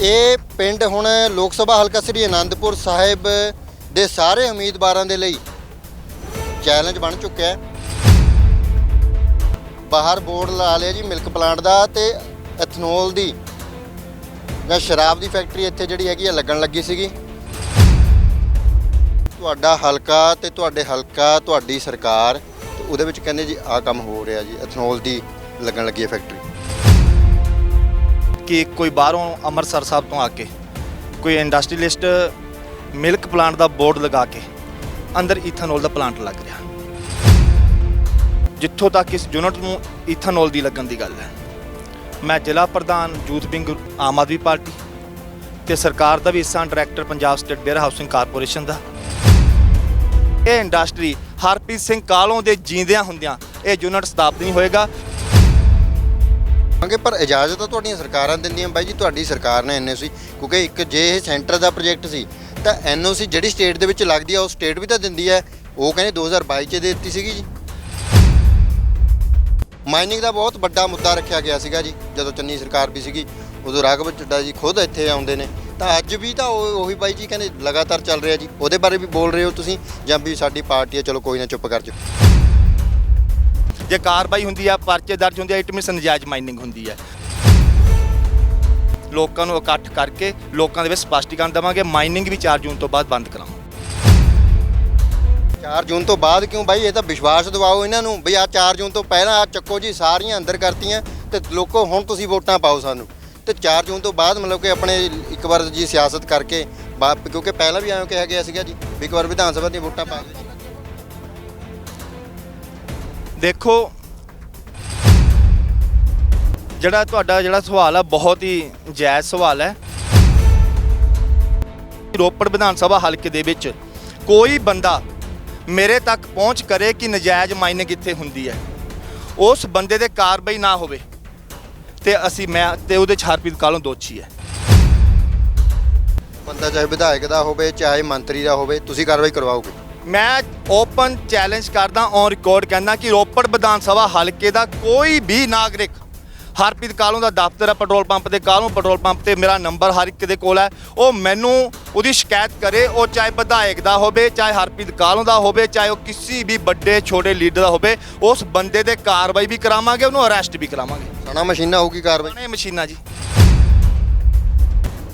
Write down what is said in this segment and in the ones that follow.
ਇਹ ਪਿੰਡ ਹੁਣ ਲੋਕ ਸਭਾ ਹਲਕਾ ਸ੍ਰੀ ਅਨੰਦਪੁਰ ਸਾਹਿਬ ਦੇ ਸਾਰੇ ਉਮੀਦਵਾਰਾਂ ਦੇ ਲਈ ਚੈਲੰਜ ਬਣ ਚੁੱਕਿਆ ਹੈ। ਬਾਹਰ ਬੋਰਡ ਲਾ ਲਿਆ ਜੀ ਮਿਲਕ ਪਲਾਂਟ ਦਾ ਤੇ ਐਥਨੋਲ ਦੀ ਜਾਂ ਸ਼ਰਾਬ ਦੀ ਫੈਕਟਰੀ ਇੱਥੇ ਜਿਹੜੀ ਹੈਗੀ ਆ ਲੱਗਣ ਲੱਗੀ ਸੀਗੀ। ਤੁਹਾਡਾ ਹਲਕਾ ਤੇ ਤੁਹਾਡੇ ਹਲਕਾ, ਤੁਹਾਡੀ ਸਰਕਾਰ ਤੇ ਉਹਦੇ ਵਿੱਚ ਕਹਿੰਦੇ ਜੀ ਆਹ ਕੰਮ ਹੋ ਰਿਹਾ ਜੀ ਐਥਨੋਲ ਦੀ ਲੱਗਣ ਲੱਗੀ ਹੈ ਫੈਕਟਰੀ। ਕਿ ਕੋਈ ਬਾਹਰੋਂ ਅੰਮ੍ਰਿਤਸਰ ਸਾਹਿਬ ਤੋਂ ਆ ਕੇ, ਕੋਈ ਇੰਡਸਟਰੀਲਿਸਟ ਮਿਲਕ ਪਲਾਂਟ ਦਾ ਬੋਰਡ ਲਗਾ ਕੇ ਅੰਦਰ ਈਥਾਨੋਲ ਦਾ ਪਲਾਂਟ ਲੱਗ ਰਿਹਾ। ਜਿੱਥੋਂ ਤੱਕ ਇਸ ਯੂਨਿਟ ਨੂੰ ਈਥਾਨੋਲ ਦੀ ਲੱਗਣ ਦੀ ਗੱਲ ਹੈ, ਮੈਂ ਜ਼ਿਲ੍ਹਾ ਪ੍ਰਧਾਨ youth wing Aam Aadmi party ਤੇ ਸਰਕਾਰ ਦਾ ਵੀ ਹਿੱਸਾ director Punjab state warehousing corporation ਦਾ। ਇਹ ਇੰਡਸਟਰੀ ਹਰਪ੍ਰੀਤ ਸਿੰਘ ਕਾਲੋਂ ਦੇ ਜੀਂਦਿਆਂ ਹੁੰਦਿਆਂ ਇਹ ਯੂਨਿਟ ਸਥਾਪਿਤ ਨਹੀਂ ਹੋਏਗਾ ਮੰਗੇ, ਪਰ ਇਜਾਜ਼ਤ ਤਾਂ ਤੁਹਾਡੀਆਂ ਸਰਕਾਰਾਂ ਦਿੰਦੀਆਂ। ਬਾਈ ਜੀ, ਤੁਹਾਡੀ ਸਰਕਾਰ ਨੇ ਐਨਓਸੀ ਕਿਉਂਕਿ ਇੱਕ ਜੇ ਇਹ ਸੈਂਟਰ ਦਾ ਪ੍ਰੋਜੈਕਟ ਸੀ, ਤਾਂ ਐਨਓਸੀ ਜਿਹੜੀ ਸਟੇਟ ਦੇ ਵਿੱਚ ਲੱਗਦੀ ਆ, ਉਹ ਸਟੇਟ ਵੀ ਤਾਂ ਦਿੰਦੀ ਹੈ ਉਹ ਕਹਿੰਦੇ 2022 ਚ ਦੇ ਦਿੱਤੀ ਸੀਗੀ ਜੀ। ਮਾਈਨਿੰਗ ਦਾ ਬਹੁਤ ਵੱਡਾ ਮੁੱਦਾ ਰੱਖਿਆ ਗਿਆ ਸੀਗਾ ਜੀ, ਜਦੋਂ ਚੰਨੀ ਸਰਕਾਰ ਵੀ ਸੀਗੀ, ਉਦੋਂ ਰਾਘਵ ਚੱਡਾ ਜੀ ਖੁਦ ਇੱਥੇ ਆਉਂਦੇ ਨੇ। ਤਾਂ ਅੱਜ ਵੀ ਤਾਂ ਉਹ- ਉਹੀ ਬਾਈ ਜੀ ਕਹਿੰਦੇ, ਲਗਾਤਾਰ ਚੱਲ ਰਿਹਾ ਜੀ। ਉਹਦੇ ਬਾਰੇ ਵੀ ਬੋਲ ਰਹੇ ਹੋ ਤੁਸੀਂ, ਜਾਂ ਵੀ ਸਾਡੀ ਪਾਰਟੀ ਹੈ ਚਲੋ ਕੋਈ ਨਾ, ਚੁੱਪ ਕਰ ਜਾਓ। ਜੇ ਕਾਰਵਾਈ ਹੁੰਦੀ ਆ, ਪਰਚੇ ਦਰਜ ਹੁੰਦੇ ਆ ਇਟ ਮੀਨਸ ਨਜਾਇਜ਼ ਮਾਈਨਿੰਗ ਹੁੰਦੀ ਹੈ ਲੋਕਾਂ ਨੂੰ ਇਕੱਠ ਕਰਕੇ ਲੋਕਾਂ ਦੇ ਵਿੱਚ ਸਪਸ਼ਟੀਕਰਨ ਦੇਵਾਂਗੇ ਮਾਈਨਿੰਗ ਵੀ 4 ਜੂਨ ਤੋਂ ਬਾਅਦ ਬੰਦ ਕਰਾਵਾਂਗੇ 4 ਜੂਨ ਤੋਂ ਬਾਅਦ ਕਿਉਂ ਬਾਈ? ਇਹ ਤਾਂ ਵਿਸ਼ਵਾਸ ਦਿਵਾਓ ਇਹਨਾਂ ਨੂੰ ਵੀ ਆ 4 ਜੂਨ ਤੋਂ ਪਹਿਲਾਂ ਆ ਚੱਕੋ ਜੀ, ਸਾਰੀਆਂ ਅੰਦਰ ਕਰਤੀਆਂ ਤੇ ਲੋਕੋ ਹੁਣ ਤੁਸੀਂ ਵੋਟਾਂ ਪਾਓ ਸਾਨੂੰ। ਤੇ 4 ਜੂਨ ਤੋਂ ਬਾਅਦ ਮਤਲਬ ਕਿ ਆਪਣੇ ਇੱਕ ਵਾਰ ਜੀ ਸਿਆਸਤ ਕਰਕੇ ਬਾ- ਕਿਉਂਕਿ ਪਹਿਲਾਂ ਵੀ ਐਂ ਕਿਹਾ ਗਿਆ ਸੀਗਾ ਜੀ ਇੱਕ ਵਾਰ ਵਿਧਾਨ ਸਭਾ ਦੀਆਂ ਵੋਟਾਂ ਪਾ ਦਿਓ। ਦੇਖੋ, ਜਿਹੜਾ ਤੁਹਾਡਾ ਜਿਹੜਾ ਸਵਾਲ ਆ, ਬਹੁਤ ਹੀ ਜਾਇਜ਼ ਸਵਾਲ ਹੈ। ਰੋਪੜ ਵਿਧਾਨ ਸਭਾ ਹਲਕੇ ਦੇ ਵਿੱਚ ਕੋਈ ਬੰਦਾ ਮੇਰੇ ਤੱਕ ਪਹੁੰਚ ਕਰੇ ਕਿ ਨਜਾਇਜ਼ ਮਾਈਨਿੰਗ ਇੱਥੇ ਹੁੰਦੀ ਹੈ। ਉਸ ਬੰਦੇ ਦੇ ਕਾਰਵਾਈ ਨਾ ਹੋਵੇ, ਤੇ ਅਸੀਂ, ਮੈਂ ਤੇ ਉਹਦੇ ਛਾਰਪੀਤ ਹਰਪ੍ਰੀਤ ਕਾਲੋਂ ਦੋਸ਼ੀ ਹੈ। ਬੰਦਾ ਚਾਹੇ ਵਿਧਾਇਕ ਦਾ ਹੋਵੇ, ਚਾਹੇ ਮੰਤਰੀ ਦਾ ਹੋਵੇ, ਤੁਸੀਂ ਕਾਰਵਾਈ ਕਰਵਾਓਗੇ? ਮੈਂ ਓਪਨ ਚੈਲੰਜ ਕਰਦਾ ਔਨ ਰਿਕਾਰਡ ਕਹਿੰਦਾ ਕਿ ਰੋਪੜ ਵਿਧਾਨ ਸਭਾ ਹਲਕੇ ਦਾ ਕੋਈ ਵੀ ਨਾਗਰਿਕ ਹਰਪ੍ਰੀਤ ਕਾਲੋਂ ਦਾ ਦਫ਼ਤਰ ਹੈ ਪੈਟਰੋਲ ਪੰਪ ਤੇ ਕਾਲੋਂ ਪੈਟਰੋਲ ਪੰਪ ਤੇ ਮੇਰਾ ਨੰਬਰ ਹਰ ਇੱਕ ਦੇ ਕੋਲ ਹੈ। ਉਹ ਮੈਨੂੰ ਉਹਦੀ ਸ਼ਿਕਾਇਤ ਕਰੇ ਉਹ ਚਾਹੇ ਵਿਧਾਇਕ ਦਾ ਹੋਵੇ ਚਾਹੇ ਹਰਪ੍ਰੀਤ ਕਾਲੋਂ ਦਾ ਹੋਵੇ ਚਾਹੇ ਉਹ ਕਿਸੇ ਵੀ ਵੱਡੇ ਛੋਟੇ ਲੀਡਰ ਦਾ ਹੋਵੇ ਉਸ ਬੰਦੇ ਦੇ ਕਾਰਵਾਈ ਵੀ ਕਰਾਵਾਂਗੇ ਉਹਨੂੰ ਅਰੈਸਟ ਵੀ ਕਰਾਵਾਂਗੇ। ਸਣਾ ਮਸ਼ੀਨਾਂ ਹੋਊਗੀ ਕਾਰਵਾਈ? ਇਹ ਮਸ਼ੀਨਾਂ ਜੀ।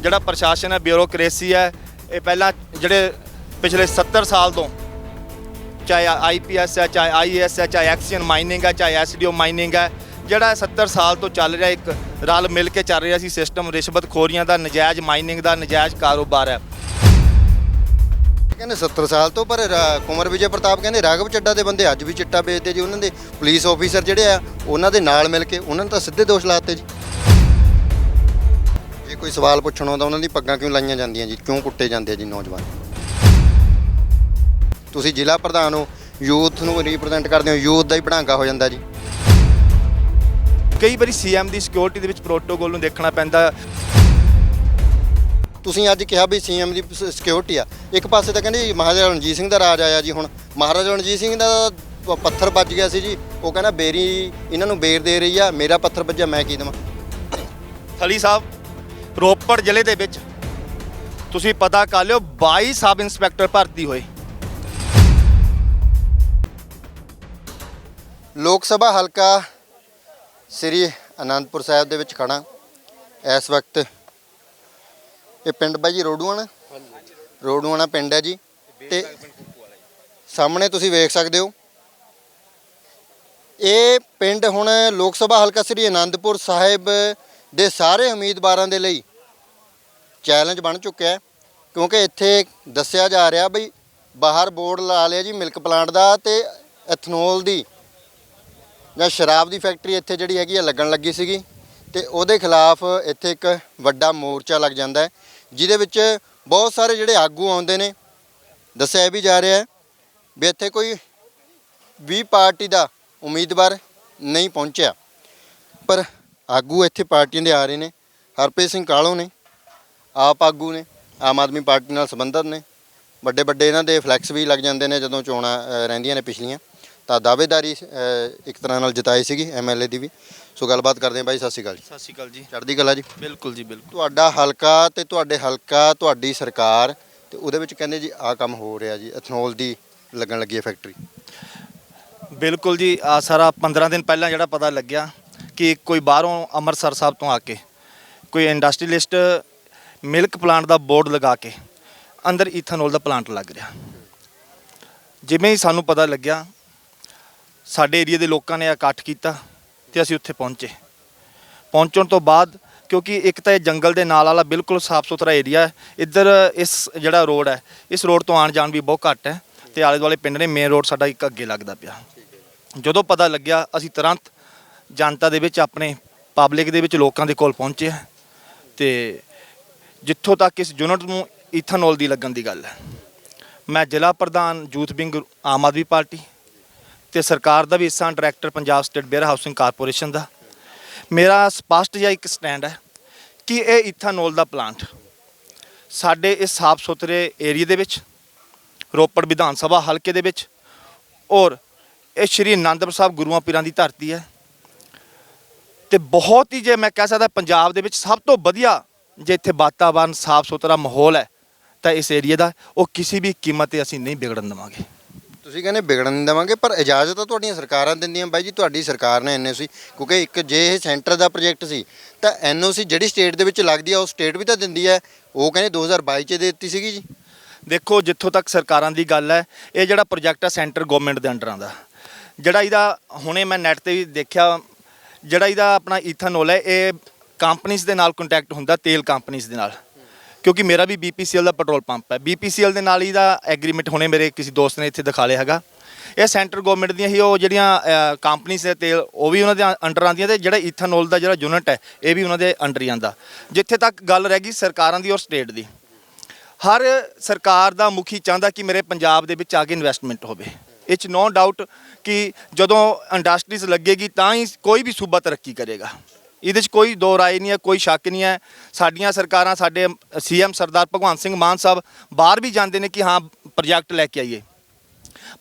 ਜਿਹੜਾ ਪ੍ਰਸ਼ਾਸਨ ਹੈ ਬਿਊਰੋਕ੍ਰੇਸੀ ਹੈ ਇਹ ਪਹਿਲਾਂ ਜਿਹੜੇ ਪਿਛਲੇ 70 ਸਾਲ ਤੋਂ ਚਾਹੇ ਆਈਪੀਐਸ ਹੈ, ਚਾਹੇ ਆਈਏਐਸ ਹੈ, ਚਾਹੇ ਐਕਸੀਅਨ ਮਾਈਨਿੰਗ ਹੈ, ਚਾਹੇ ਐਸਡੀਓ ਮਾਈਨਿੰਗ ਹੈ, ਜਿਹੜਾ 70 ਸਾਲ ਤੋਂ ਚੱਲ ਰਿਹਾ, ਇੱਕ ਰਲ ਮਿਲ ਕੇ ਚੱਲ ਰਿਹਾ ਸੀ ਸਿਸਟਮ ਰਿਸ਼ਵਤਖੋਰੀਆਂ ਦਾ ਨਜਾਇਜ਼ ਮਾਈਨਿੰਗ ਦਾ ਨਜਾਇਜ਼ ਕਾਰੋਬਾਰ ਹੈ। ਕਹਿੰਦੇ 70 ਸਾਲ ਤੋਂ, ਪਰ ਰਾ- ਕੁੰਵਰ ਵਿਜੇ ਪ੍ਰਤਾਪ ਕਹਿੰਦੇ ਰਾਘਵ ਚੱਡਾ ਦੇ ਬੰਦੇ ਅੱਜ ਵੀ ਚਿੱਟਾ ਵੇਚਦੇ ਜੀ, ਉਹਨਾਂ ਦੇ ਪੁਲਿਸ ਆਫੀਸਰ ਜਿਹੜੇ ਆ, ਉਹਨਾਂ ਦੇ ਨਾਲ ਮਿਲ ਕੇ, ਉਹਨਾਂ ਨੂੰ ਤਾਂ ਸਿੱਧੇ ਦੋਸ਼ ਲਾਤੇ ਜੀ। ਜੇ ਕੋਈ ਸਵਾਲ ਪੁੱਛਣ ਆਉਂਦਾ, ਉਹਨਾਂ ਦੀ ਪੱਗਾਂ ਕਿਉਂ ਲਾਈਆਂ ਜਾਂਦੀਆਂ ਜੀ, ਕਿਉਂ ਕੁੱਟੇ ਜਾਂਦੇ ਆ ਜੀ ਨੌਜਵਾਨ? ਤੁਸੀਂ ਜ਼ਿਲ੍ਹਾ ਪ੍ਰਧਾਨ ਹੋ ਯੂਥ ਨੂੰ ਰਿਪਰੈਜ਼ੈਂਟ ਕਰਦੇ ਹੋ ਯੂਥ ਦਾ ਹੀ ਬਣਾਗਾ ਹੋ ਜਾਂਦਾ ਜੀ। ਕਈ ਵਾਰੀ ਸੀਐਮ ਦੀ ਸਿਕਿਉਰਿਟੀ ਦੇ ਵਿੱਚ ਪ੍ਰੋਟੋਕੋਲ ਨੂੰ ਦੇਖਣਾ ਪੈਂਦਾ। ਤੁਸੀਂ ਅੱਜ ਕਿਹਾ ਵੀ ਸੀਐਮ ਦੀ ਸਿਕਿਉਰਿਟੀ ਆ। ਇੱਕ ਪਾਸੇ ਤਾਂ ਕਹਿੰਦੇ ਮਹਾਰਾਜਾ ਰਣਜੀਤ ਸਿੰਘ ਦਾ ਰਾਜ ਆਇਆ ਜੀ ਹੁਣ। ਮਹਾਰਾਜਾ ਰਣਜੀਤ ਸਿੰਘ ਦਾ ਪੱਥਰ ਵੱਜ ਗਿਆ ਸੀ ਜੀ। ਉਹ ਕਹਿੰਦਾ ਬੇਰੀ ਇਹਨਾਂ ਨੂੰ ਬੇਰ ਦੇ ਰਹੀ ਆ ਮੇਰਾ ਪੱਥਰ ਵੱਜਿਆ ਮੈਂ ਕੀ ਦੇਵਾਂ? ਥਲੀ ਸਾਹਿਬ ਰੋਪੜ ਜ਼ਿਲ੍ਹੇ ਦੇ ਵਿੱਚ ਤੁਸੀਂ ਪਤਾ ਕਰ ਲਿਓ 22 ਸਬ ਇੰਸਪੈਕਟਰ ਭਰਤੀ ਹੋਏ। ਲੋਕ ਸਭਾ ਹਲਕਾ ਸ੍ਰੀ ਅਨੰਦਪੁਰ ਸਾਹਿਬ ਦੇ ਵਿੱਚ ਖੜਾ ਇਸ ਵਕਤ ਇਹ ਪਿੰਡ ਬਾਈ ਜੀ ਰੋਡੂਆਣਾ। ਰੋਡੂਆਣਾ ਪਿੰਡ ਹੈ ਜੀ। ਤੇ ਸਾਹਮਣੇ ਤੁਸੀਂ ਵੇਖ ਸਕਦੇ ਹੋ। ਇਹ ਪਿੰਡ ਹੁਣ ਲੋਕ ਸਭਾ ਹਲਕਾ ਸ੍ਰੀ ਅਨੰਦਪੁਰ ਸਾਹਿਬ ਦੇ ਸਾਰੇ ਉਮੀਦਵਾਰਾਂ ਦੇ ਲਈ ਚੈਲੰਜ ਬਣ ਚੁੱਕਿਆ ਹੈ। ਕਿਉਂਕਿ ਇੱਥੇ ਦੱਸਿਆ ਜਾ ਰਿਹਾ ਬਈ ਬਾਹਰ ਬੋਰਡ ਲਾ ਲਿਆ ਜੀ ਮਿਲਕ ਪਲਾਂਟ ਦਾ ਤੇ ਐਥਨੋਲ ਦੀ ਜਾਂ ਸ਼ਰਾਬ ਦੀ ਫੈਕਟਰੀ ਇੱਥੇ ਜਿਹੜੀ ਹੈਗੀ ਆ, ਲੱਗਣ ਲੱਗੀ ਸੀਗੀ ਤੇ ਉਹਦੇ ਖਿਲਾਫ ਇੱਥੇ ਇੱਕ ਵੱਡਾ ਮੋਰਚਾ ਲੱਗ ਜਾਂਦਾ ਹੈ, ਜਿਹਦੇ ਵਿੱਚ ਬਹੁਤ ਸਾਰੇ ਜਿਹੜੇ ਆਗੂ ਆਉਂਦੇ ਨੇ। ਦੱਸਿਆ ਇਹ ਵੀ ਜਾ ਰਿਹਾ ਹੈ ਵੀ ਇੱਥੇ ਕੋਈ ਵੀ ਪਾਰਟੀ ਦਾ ਉਮੀਦਵਾਰ ਨਹੀਂ ਪਹੁੰਚਿਆ। ਪਰ ਆਗੂ ਇੱਥੇ ਪਾਰਟੀਆਂ ਦੇ ਆ ਰਹੇ ਨੇ, ਹਰਪ੍ਰੀਤ ਸਿੰਘ ਕਾਲੋਂ ਨੇ, ਆਪ ਆਗੂ ਨੇ, ਆਮ ਆਦਮੀ ਪਾਰਟੀ ਨਾਲ ਸੰਬੰਧਤ ਨੇ। ਵੱਡੇ ਵੱਡੇ ਇਹਨਾਂ ਦੇ ਫਲੈਕਸ ਵੀ ਲੱਗ ਜਾਂਦੇ ਨੇ ਜਦੋਂ ਚੋਣਾਂ ਰਹਿੰਦੀਆਂ ਨੇ ਪਿਛਲੀਆਂ। ਤਾਂ ਦਾਅਵੇਦਾਰੀ ਇੱਕ ਤਰ੍ਹਾਂ ਨਾਲ ਜਿਤਾਈ ਸੀਗੀ ਐਮਐਲਏ ਦੀ ਵੀ। ਸੋ ਗੱਲਬਾਤ ਕਰਦੇ ਹਾਂ ਬਾਈ ਸਤਿ ਸ਼੍ਰੀ ਅਕਾਲ ਜੀ। ਸਤਿ ਸ਼੍ਰੀ ਅਕਾਲ ਜੀ। ਚੜ੍ਹਦੀ ਕਲਾ ਜੀ। ਬਿਲਕੁਲ ਜੀ ਬਿਲਕੁਲ। ਤੁਹਾਡਾ ਹਲਕਾ ਤੇ ਤੁਹਾਡੇ ਹਲਕਾ ਤੁਹਾਡੀ ਸਰਕਾਰ ਤੇ ਉਹਦੇ ਵਿੱਚ ਕਹਿੰਦੇ ਜੀ ਆਹ ਕੰਮ ਹੋ ਰਿਹਾ ਜੀ ਇਥਨੋਲ ਦੀ ਲੱਗਣ ਲੱਗੀ ਹੈ ਫੈਕਟਰੀ ਬਿਲਕੁਲ ਜੀ ਆ ਸਾਰਾ 15 ਦਿਨ ਪਹਿਲਾਂ ਜਿਹੜਾ ਪਤਾ ਲੱਗਿਆ ਕਿ ਕੋਈ ਬਾਹਰੋਂ ਅੰਮ੍ਰਿਤਸਰ ਸਾਹਿਬ ਤੋਂ ਆ ਕੇ ਕੋਈ ਇੰਡਸਟਰੀਲਿਸਟ ਮਿਲਕ ਪਲਾਂਟ ਦਾ ਬੋਰਡ ਲਗਾ ਕੇ ਅੰਦਰ ਈਥਨੋਲ ਦਾ ਪਲਾਂਟ ਲੱਗ ਰਿਹਾ। ਜਿਵੇਂ ਹੀ ਸਾਨੂੰ ਪਤਾ ਲੱਗਿਆ ਸਾਡੇ ਏਰੀਆ ਦੇ ਲੋਕਾਂ ਨੇ ਇਕੱਠ ਕੀਤਾ ਤੇ ਅਸੀਂ ਉੱਥੇ ਪਹੁੰਚੇ। ਪਹੁੰਚਣ ਤੋਂ ਬਾਅਦ ਕਿਉਂਕਿ ਇੱਕ ਤਾਂ ਇਹ ਜੰਗਲ ਦੇ ਨਾਲ ਵਾਲਾ ਬਿਲਕੁਲ ਸਾਫ਼ ਸੁਥਰਾ ਏਰੀਆ ਹੈ, ਇੱਧਰ ਇਸ ਜਿਹੜਾ ਰੋਡ ਹੈ, ਇਸ ਰੋਡ ਤੋਂ ਆਉਣ ਜਾਣ ਵੀ ਬਹੁਤ ਘੱਟ ਹੈ ਤੇ ਆਲੇ ਦੁਆਲੇ ਪਿੰਡ ਨੇ ਮੇਨ ਰੋਡ ਸਾਡਾ ਇੱਕ ਅੱਗੇ ਲੱਗਦਾ ਪਿਆ। ਜਦੋਂ ਪਤਾ ਲੱਗਿਆ ਅਸੀਂ ਤੁਰੰਤ ਜਨਤਾ ਦੇ ਵਿੱਚ ਆਪਣੇ ਪਬਲਿਕ ਦੇ ਵਿੱਚ ਲੋਕਾਂ ਦੇ ਕੋਲ ਪਹੁੰਚੇ ਹਾਂ ਤੇ ਜਿੱਥੋਂ ਤੱਕ ਇਸ ਯੂਨਿਟ ਨੂੰ ਈਥਨੋਲ ਦੀ ਲੱਗਣ ਦੀ ਗੱਲ ਹੈ। ਮੈਂ ਜ਼ਿਲ੍ਹਾ ਪ੍ਰਧਾਨ youth wing Aam Aadmi party ਤੇ ਸਰਕਾਰ ਦਾ ਵੀ ਹਿੱਸਾ director Punjab state warehousing corporation ਦਾ। ਮੇਰਾ ਸਪਸ਼ਟ ਜਿਹਾ ਇੱਕ ਸਟੈਂਡ ਹੈ ਕਿ ਇਹ ਈਥਾਨੋਲ ਦਾ ਪਲਾਂਟ ਸਾਡੇ ਇਸ ਸਾਫ਼ ਸੁਥਰੇ ਏਰੀਆ ਦੇ ਵਿੱਚ, ਰੋਪੜ ਵਿਧਾਨ ਸਭਾ ਹਲਕੇ ਦੇ ਵਿੱਚ ਔਰ ਇਹ ਸ਼੍ਰੀ ਅਨੰਦਪੁਰ ਸਾਹਿਬ ਗੁਰੂਆਂ ਪੀਰਾਂ ਦੀ ਧਰਤੀ ਹੈ। ਤੇ ਬਹੁਤ ਹੀ ਜੇ ਮੈਂ ਕਹਿ ਸਕਦਾ ਪੰਜਾਬ ਦੇ ਵਿੱਚ ਸਭ ਤੋਂ ਵਧੀਆ ਜੇ ਇੱਥੇ ਵਾਤਾਵਰਨ ਸਾਫ਼ ਸੁਥਰਾ ਮਾਹੌਲ ਹੈ ਤਾਂ ਇਸ ਏਰੀਆ ਦਾ, ਉਹ ਕਿਸੇ ਵੀ ਕੀਮਤ ਤੇ ਅਸੀਂ ਨਹੀਂ ਵਿਗੜਨ ਦੇਵਾਂਗੇ। ਤੁਸੀਂ ਕਹਿੰਦੇ ਵਿਗੜਨ ਨਹੀਂ ਦੇਵਾਂਗੇ, ਪਰ ਇਜਾਜ਼ਤ ਤਾਂ ਤੁਹਾਡੀਆਂ ਸਰਕਾਰਾਂ ਦਿੰਦੀਆਂ। ਬਾਈ ਜੀ, ਤੁਹਾਡੀ ਸਰਕਾਰ ਨੇ ਐਨਓਸੀ ਕਿਉਂਕਿ ਇੱਕ ਜੇ ਇਹ ਸੈਂਟਰ ਦਾ ਪ੍ਰੋਜੈਕਟ ਸੀ, ਤਾਂ ਐਨਓਸੀ ਜਿਹੜੀ ਸਟੇਟ ਦੇ ਵਿੱਚ ਲੱਗਦੀ ਆ, ਉਹ ਸਟੇਟ ਵੀ ਤਾਂ ਦਿੰਦੀ ਹੈ ਉਹ ਕਹਿੰਦੇ 2022 ਚ ਦੇ ਦਿੱਤੀ ਸੀਗੀ ਜੀ। ਦੇਖੋ, ਜਿੱਥੋਂ ਤੱਕ ਸਰਕਾਰਾਂ ਦੀ ਗੱਲ ਹੈ, ਇਹ ਜਿਹੜਾ ਪ੍ਰੋਜੈਕਟ ਹੈ ਸੈਂਟਰ ਗਵਰਨਮੈਂਟ ਦੇ ਅੰਡਰ ਆਉਂਦਾ ਜਿਹੜਾ ਇਹਦਾ, ਹੁਣੇ ਮੈਂ ਨੈਟ ਤੇ ਵੀ ਦੇਖਿਆ, ਜਿਹੜਾ ਇਹਦਾ ਆਪਣਾ ਈਥਾਨੋਲ ਹੈ, ਇਹ ਕੰਪਨੀਆਂ ਦੇ ਨਾਲ ਕੰਟੈਕਟ ਹੁੰਦਾ, ਤੇਲ ਕੰਪਨੀਆਂ ਦੇ ਨਾਲ। ਕਿਉਂਕਿ ਮੇਰਾ ਵੀ ਬੀਪੀਸੀਐਲ ਦਾ ਪੈਟਰੋਲ ਪੰਪ ਹੈ। ਬੀਪੀਸੀਐਲ ਦੇ ਨਾਲ ਹੀ ਦਾ ਐਗਰੀਮੈਂਟ ਹੁਣੇ ਮੇਰੇ ਕਿਸੇ ਦੋਸਤ ਨੇ ਇੱਥੇ ਦਿਖਾ ਲਿਆ ਹੈਗਾ। ਇਹ ਸੈਂਟਰ ਗਵਰਨਮੈਂਟ ਦੀਆਂ ਹੀ ਉਹ ਜਿਹੜੀਆਂ ਕੰਪਨੀਆਂ ਦੇ ਤੇਲ, ਉਹ ਵੀ ਉਹਨਾਂ ਦੇ ਅੰਡਰ ਆਉਂਦੀਆਂ ਤੇ ਜਿਹੜਾ ਈਥਨੋਲ ਦਾ ਜਿਹੜਾ ਯੂਨਿਟ ਹੈ, ਇਹ ਵੀ ਉਹਨਾਂ ਦੇ ਅੰਡਰ ਹੀ ਆਉਂਦਾ। ਜਿੱਥੇ ਤੱਕ ਗੱਲ ਰਹਿ ਗਈ ਸਰਕਾਰਾਂ ਦੀ ਔਰ ਸਟੇਟ ਦੀ। ਹਰ ਸਰਕਾਰ ਦਾ ਮੁਖੀ ਚਾਹੁੰਦਾ ਕਿ ਮੇਰੇ ਪੰਜਾਬ ਦੇ ਵਿੱਚ ਆ ਕੇ ਇਨਵੈਸਟਮੈਂਟ ਹੋਵੇ। ਇਹ ਚ ਨੋ ਡਾਊਟ ਕਿ ਜਦੋਂ ਇੰਡਸਟਰੀਜ਼ ਲੱਗੇਗੀ ਤਾਂ ਹੀ ਕੋਈ ਵੀ ਸੂਬਾ ਤਰੱਕੀ ਕਰੇਗਾ। ਇਹਦੇ 'ਚ ਕੋਈ ਦੋ ਰਾਏ ਨਹੀਂ ਹੈ, ਕੋਈ ਸ਼ੱਕ ਨਹੀਂ ਹੈ। ਸਾਡੀਆਂ ਸਰਕਾਰਾਂ, ਸਾਡੇ ਸੀਐਮ ਸਰਦਾਰ ਭਗਵੰਤ ਸਿੰਘ ਮਾਨ ਸਾਹਿਬ ਬਾਹਰ ਵੀ ਜਾਂਦੇ ਨੇ ਕਿ ਹਾਂ, ਪ੍ਰੋਜੈਕਟ ਲੈ ਕੇ ਆਈਏ।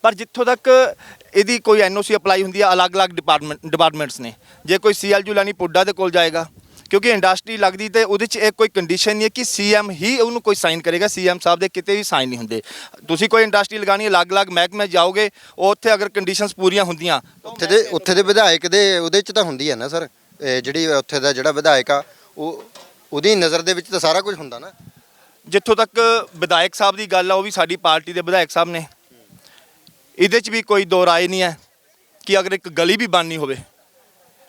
ਪਰ ਜਿੱਥੋਂ ਤੱਕ ਇਹਦੀ ਕੋਈ ਐਨਓਸੀ ਅਪਲਾਈ ਹੁੰਦੀ ਹੈ, ਅਲੱਗ-ਅਲੱਗ ਡਿਪਾਰਟਮੈਂਟ ਡਿਪਾਰਟਮੈਂਟਸ ਨੇ। ਜੇ ਕੋਈ ਸੀਐਲਯੂ ਲੈਣੀ ਪੁੱਡਾ ਦੇ ਕੋਲ ਜਾਏਗਾ, ਕਿਉਂਕਿ ਇੰਡਸਟਰੀ ਲੱਗਦੀ ਤੇ ਉਹਦੇ 'ਚ ਇਹ ਕੋਈ ਕੰਡੀਸ਼ਨ ਨਹੀਂ ਹੈ ਕਿ ਸੀਐਮ ਹੀ ਉਹਨੂੰ ਕੋਈ ਸਾਈਨ ਕਰੇਗਾ। ਸੀਐਮ ਸਾਹਿਬ ਦੇ ਕਿਤੇ ਵੀ ਸਾਈਨ ਨਹੀਂ ਹੁੰਦੇ। ਤੁਸੀਂ ਕੋਈ ਇੰਡਸਟਰੀ ਲਗਾਣੀ ਅਲੱਗ-ਅਲੱਗ ਮਹਿਕਮੇ 'ਚ ਜਾਓਗੇ, ਉੱਥੇ ਅਗਰ ਕੰਡੀਸ਼ਨਸ ਪੂਰੀਆਂ ਹੁੰਦੀਆਂ ਉੱਥੇ ਦੇ ਉੱਥੇ ਦੇ ਵਿਧਾਇਕ ਦੇ ਉਹਦੇ ਚ ਤਾਂ ਹੁੰਦੀ ਹੈ ਨਾ, ਸਰ? ਇਹ ਜਿਹੜੀ ਉੱਥੇ ਦਾ ਜਿਹੜਾ ਵਿਧਾਇਕ ਆ, ਉਹ ਉਹਦੀ ਨਜ਼ਰ ਦੇ ਵਿੱਚ ਤਾਂ ਸਾਰਾ ਕੁਝ ਹੁੰਦਾ ਨਾ। ਜਿੱਥੋਂ ਤੱਕ ਵਿਧਾਇਕ ਸਾਹਿਬ ਦੀ ਗੱਲ ਆ, ਉਹ ਵੀ ਸਾਡੀ ਪਾਰਟੀ ਦੇ ਵਿਧਾਇਕ ਸਾਹਿਬ ਨੇ। ਇਹਦੇ 'ਚ ਵੀ ਕੋਈ ਦੋ ਰਾਏ ਨਹੀਂ ਹੈ ਕਿ ਅਗਰ ਇੱਕ ਗਲੀ ਵੀ ਬਣਨੀ ਹੋਵੇ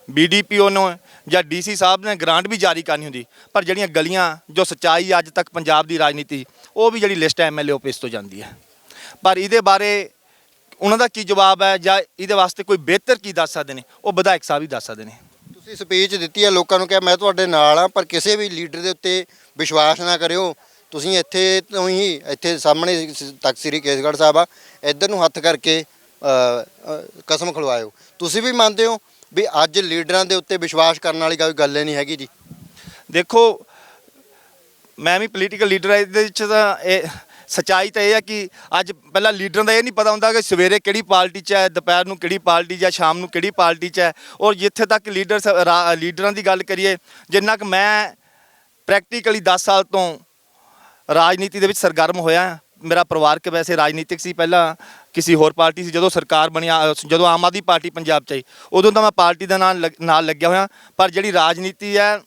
ਬੀਡੀਪੀਓ ਨੂੰ ਜਾਂ ਡੀਸੀ ਸਾਹਿਬ ਨੇ ਗ੍ਰਾਂਟ ਵੀ ਜਾਰੀ ਕਰਨੀ ਹੁੰਦੀ, ਪਰ ਜਿਹੜੀਆਂ ਗਲੀਆਂ ਜੋ ਸੱਚਾਈ ਅੱਜ ਤੱਕ ਪੰਜਾਬ ਦੀ ਰਾਜਨੀਤੀ, ਉਹ ਵੀ ਜਿਹੜੀ ਲਿਸਟ ਐਮਐਲਏ ਆਫਿਸ ਤੋਂ ਜਾਂਦੀ ਹੈ। ਪਰ ਇਹਦੇ ਬਾਰੇ ਉਹਨਾਂ ਦਾ ਕੀ ਜਵਾਬ ਹੈ ਜਾਂ ਇਹਦੇ ਵਾਸਤੇ ਕੋਈ ਬਿਹਤਰ ਕੀ ਦੱਸ ਸਕਦੇ ਨੇ, ਉਹ ਵਿਧਾਇਕ ਸਾਹਿਬ ਹੀ ਦੱਸ ਸਕਦੇ ਨੇ। ਤੁਸੀਂ ਸਪੀਚ ਦਿੱਤੀ ਹੈ ਲੋਕਾਂ ਨੂੰ ਕਿਹਾ ਮੈਂ ਤੁਹਾਡੇ ਨਾਲ ਆ, ਪਰ ਕਿਸੇ ਵੀ ਲੀਡਰ ਦੇ ਉੱਤੇ ਵਿਸ਼ਵਾਸ ਨਾ ਕਰਿਓ। ਤੁਸੀਂ ਇੱਥੇ ਤੋਂ ਹੀ ਇੱਥੇ ਸਾਹਮਣੇ ਤਖਤ ਸ੍ਰੀ ਕੇਸਗੜ੍ਹ ਸਾਹਿਬ ਆ, ਇੱਧਰ ਨੂੰ ਹੱਥ ਕਰਕੇ ਕਸਮ ਖਲਵਾਇਓ। ਤੁਸੀਂ ਵੀ ਮੰਨਦੇ ਹੋ ਵੀ ਅੱਜ ਲੀਡਰਾਂ ਦੇ ਉੱਤੇ ਵਿਸ਼ਵਾਸ ਕਰਨ ਵਾਲੀ ਕੋਈ ਗੱਲ ਨਹੀਂ ਹੈਗੀ ਜੀ? ਦੇਖੋ, ਮੈਂ ਵੀ ਪੋਲੀਟੀਕਲ ਲੀਡਰ ਹੈ ਇਹਦੇ ਵਿੱਚ ਤਾਂ ਇਹ ਸਚਾਈ ਤਾਂ ਇਹ ਹੈ ਕਿ ਅੱਜ ਪਹਿਲਾਂ ਲੀਡਰਾਂ ਦਾ ਇਹ ਨਹੀਂ ਪਤਾ ਹੁੰਦਾ ਕਿ ਸਵੇਰੇ ਕਿਹੜੀ ਪਾਰਟੀ 'ਚ ਹੈ, ਦੁਪਹਿਰ ਨੂੰ ਕਿਹੜੀ ਪਾਰਟੀ 'ਚ ਹੈ, ਸ਼ਾਮ ਨੂੰ ਕਿਹੜੀ ਪਾਰਟੀ 'ਚ ਹੈ। ਔਰ ਜਿੱਥੇ ਤੱਕ ਲੀਡਰ ਸ- ਰਾ- ਲੀਡਰਾਂ ਦੀ ਗੱਲ ਕਰੀਏ, ਜਿੰਨਾ ਕਿ ਮੈਂ ਪ੍ਰੈਕਟੀਕਲੀ 10 ਸਾਲ ਤੋਂ ਰਾਜਨੀਤੀ ਦੇ ਵਿੱਚ ਸਰਗਰਮ ਹੋਇਆ ਮੇਰਾ ਪਰਿਵਾਰਕ ਵੈਸੇ ਰਾਜਨੀਤਿਕ ਸੀ ਪਹਿਲਾਂ, ਕਿਸੇ ਹੋਰ ਪਾਰਟੀ ਸੀ, ਜਦੋਂ ਸਰਕਾਰ ਬਣਿਆ ਜਦੋਂ ਆਮ ਆਦਮੀ ਪਾਰਟੀ ਪੰਜਾਬ 'ਚ ਆਈ, ਉਦੋਂ ਤਾਂ ਮੈਂ ਪਾਰਟੀ ਦਾ ਨਾਲ ਲੱਗ- ਨਾਲ ਲੱਗਿਆ ਹੋਇਆ। ਪਰ ਜਿਹੜੀ ਰਾਜਨੀਤੀ ਹੈ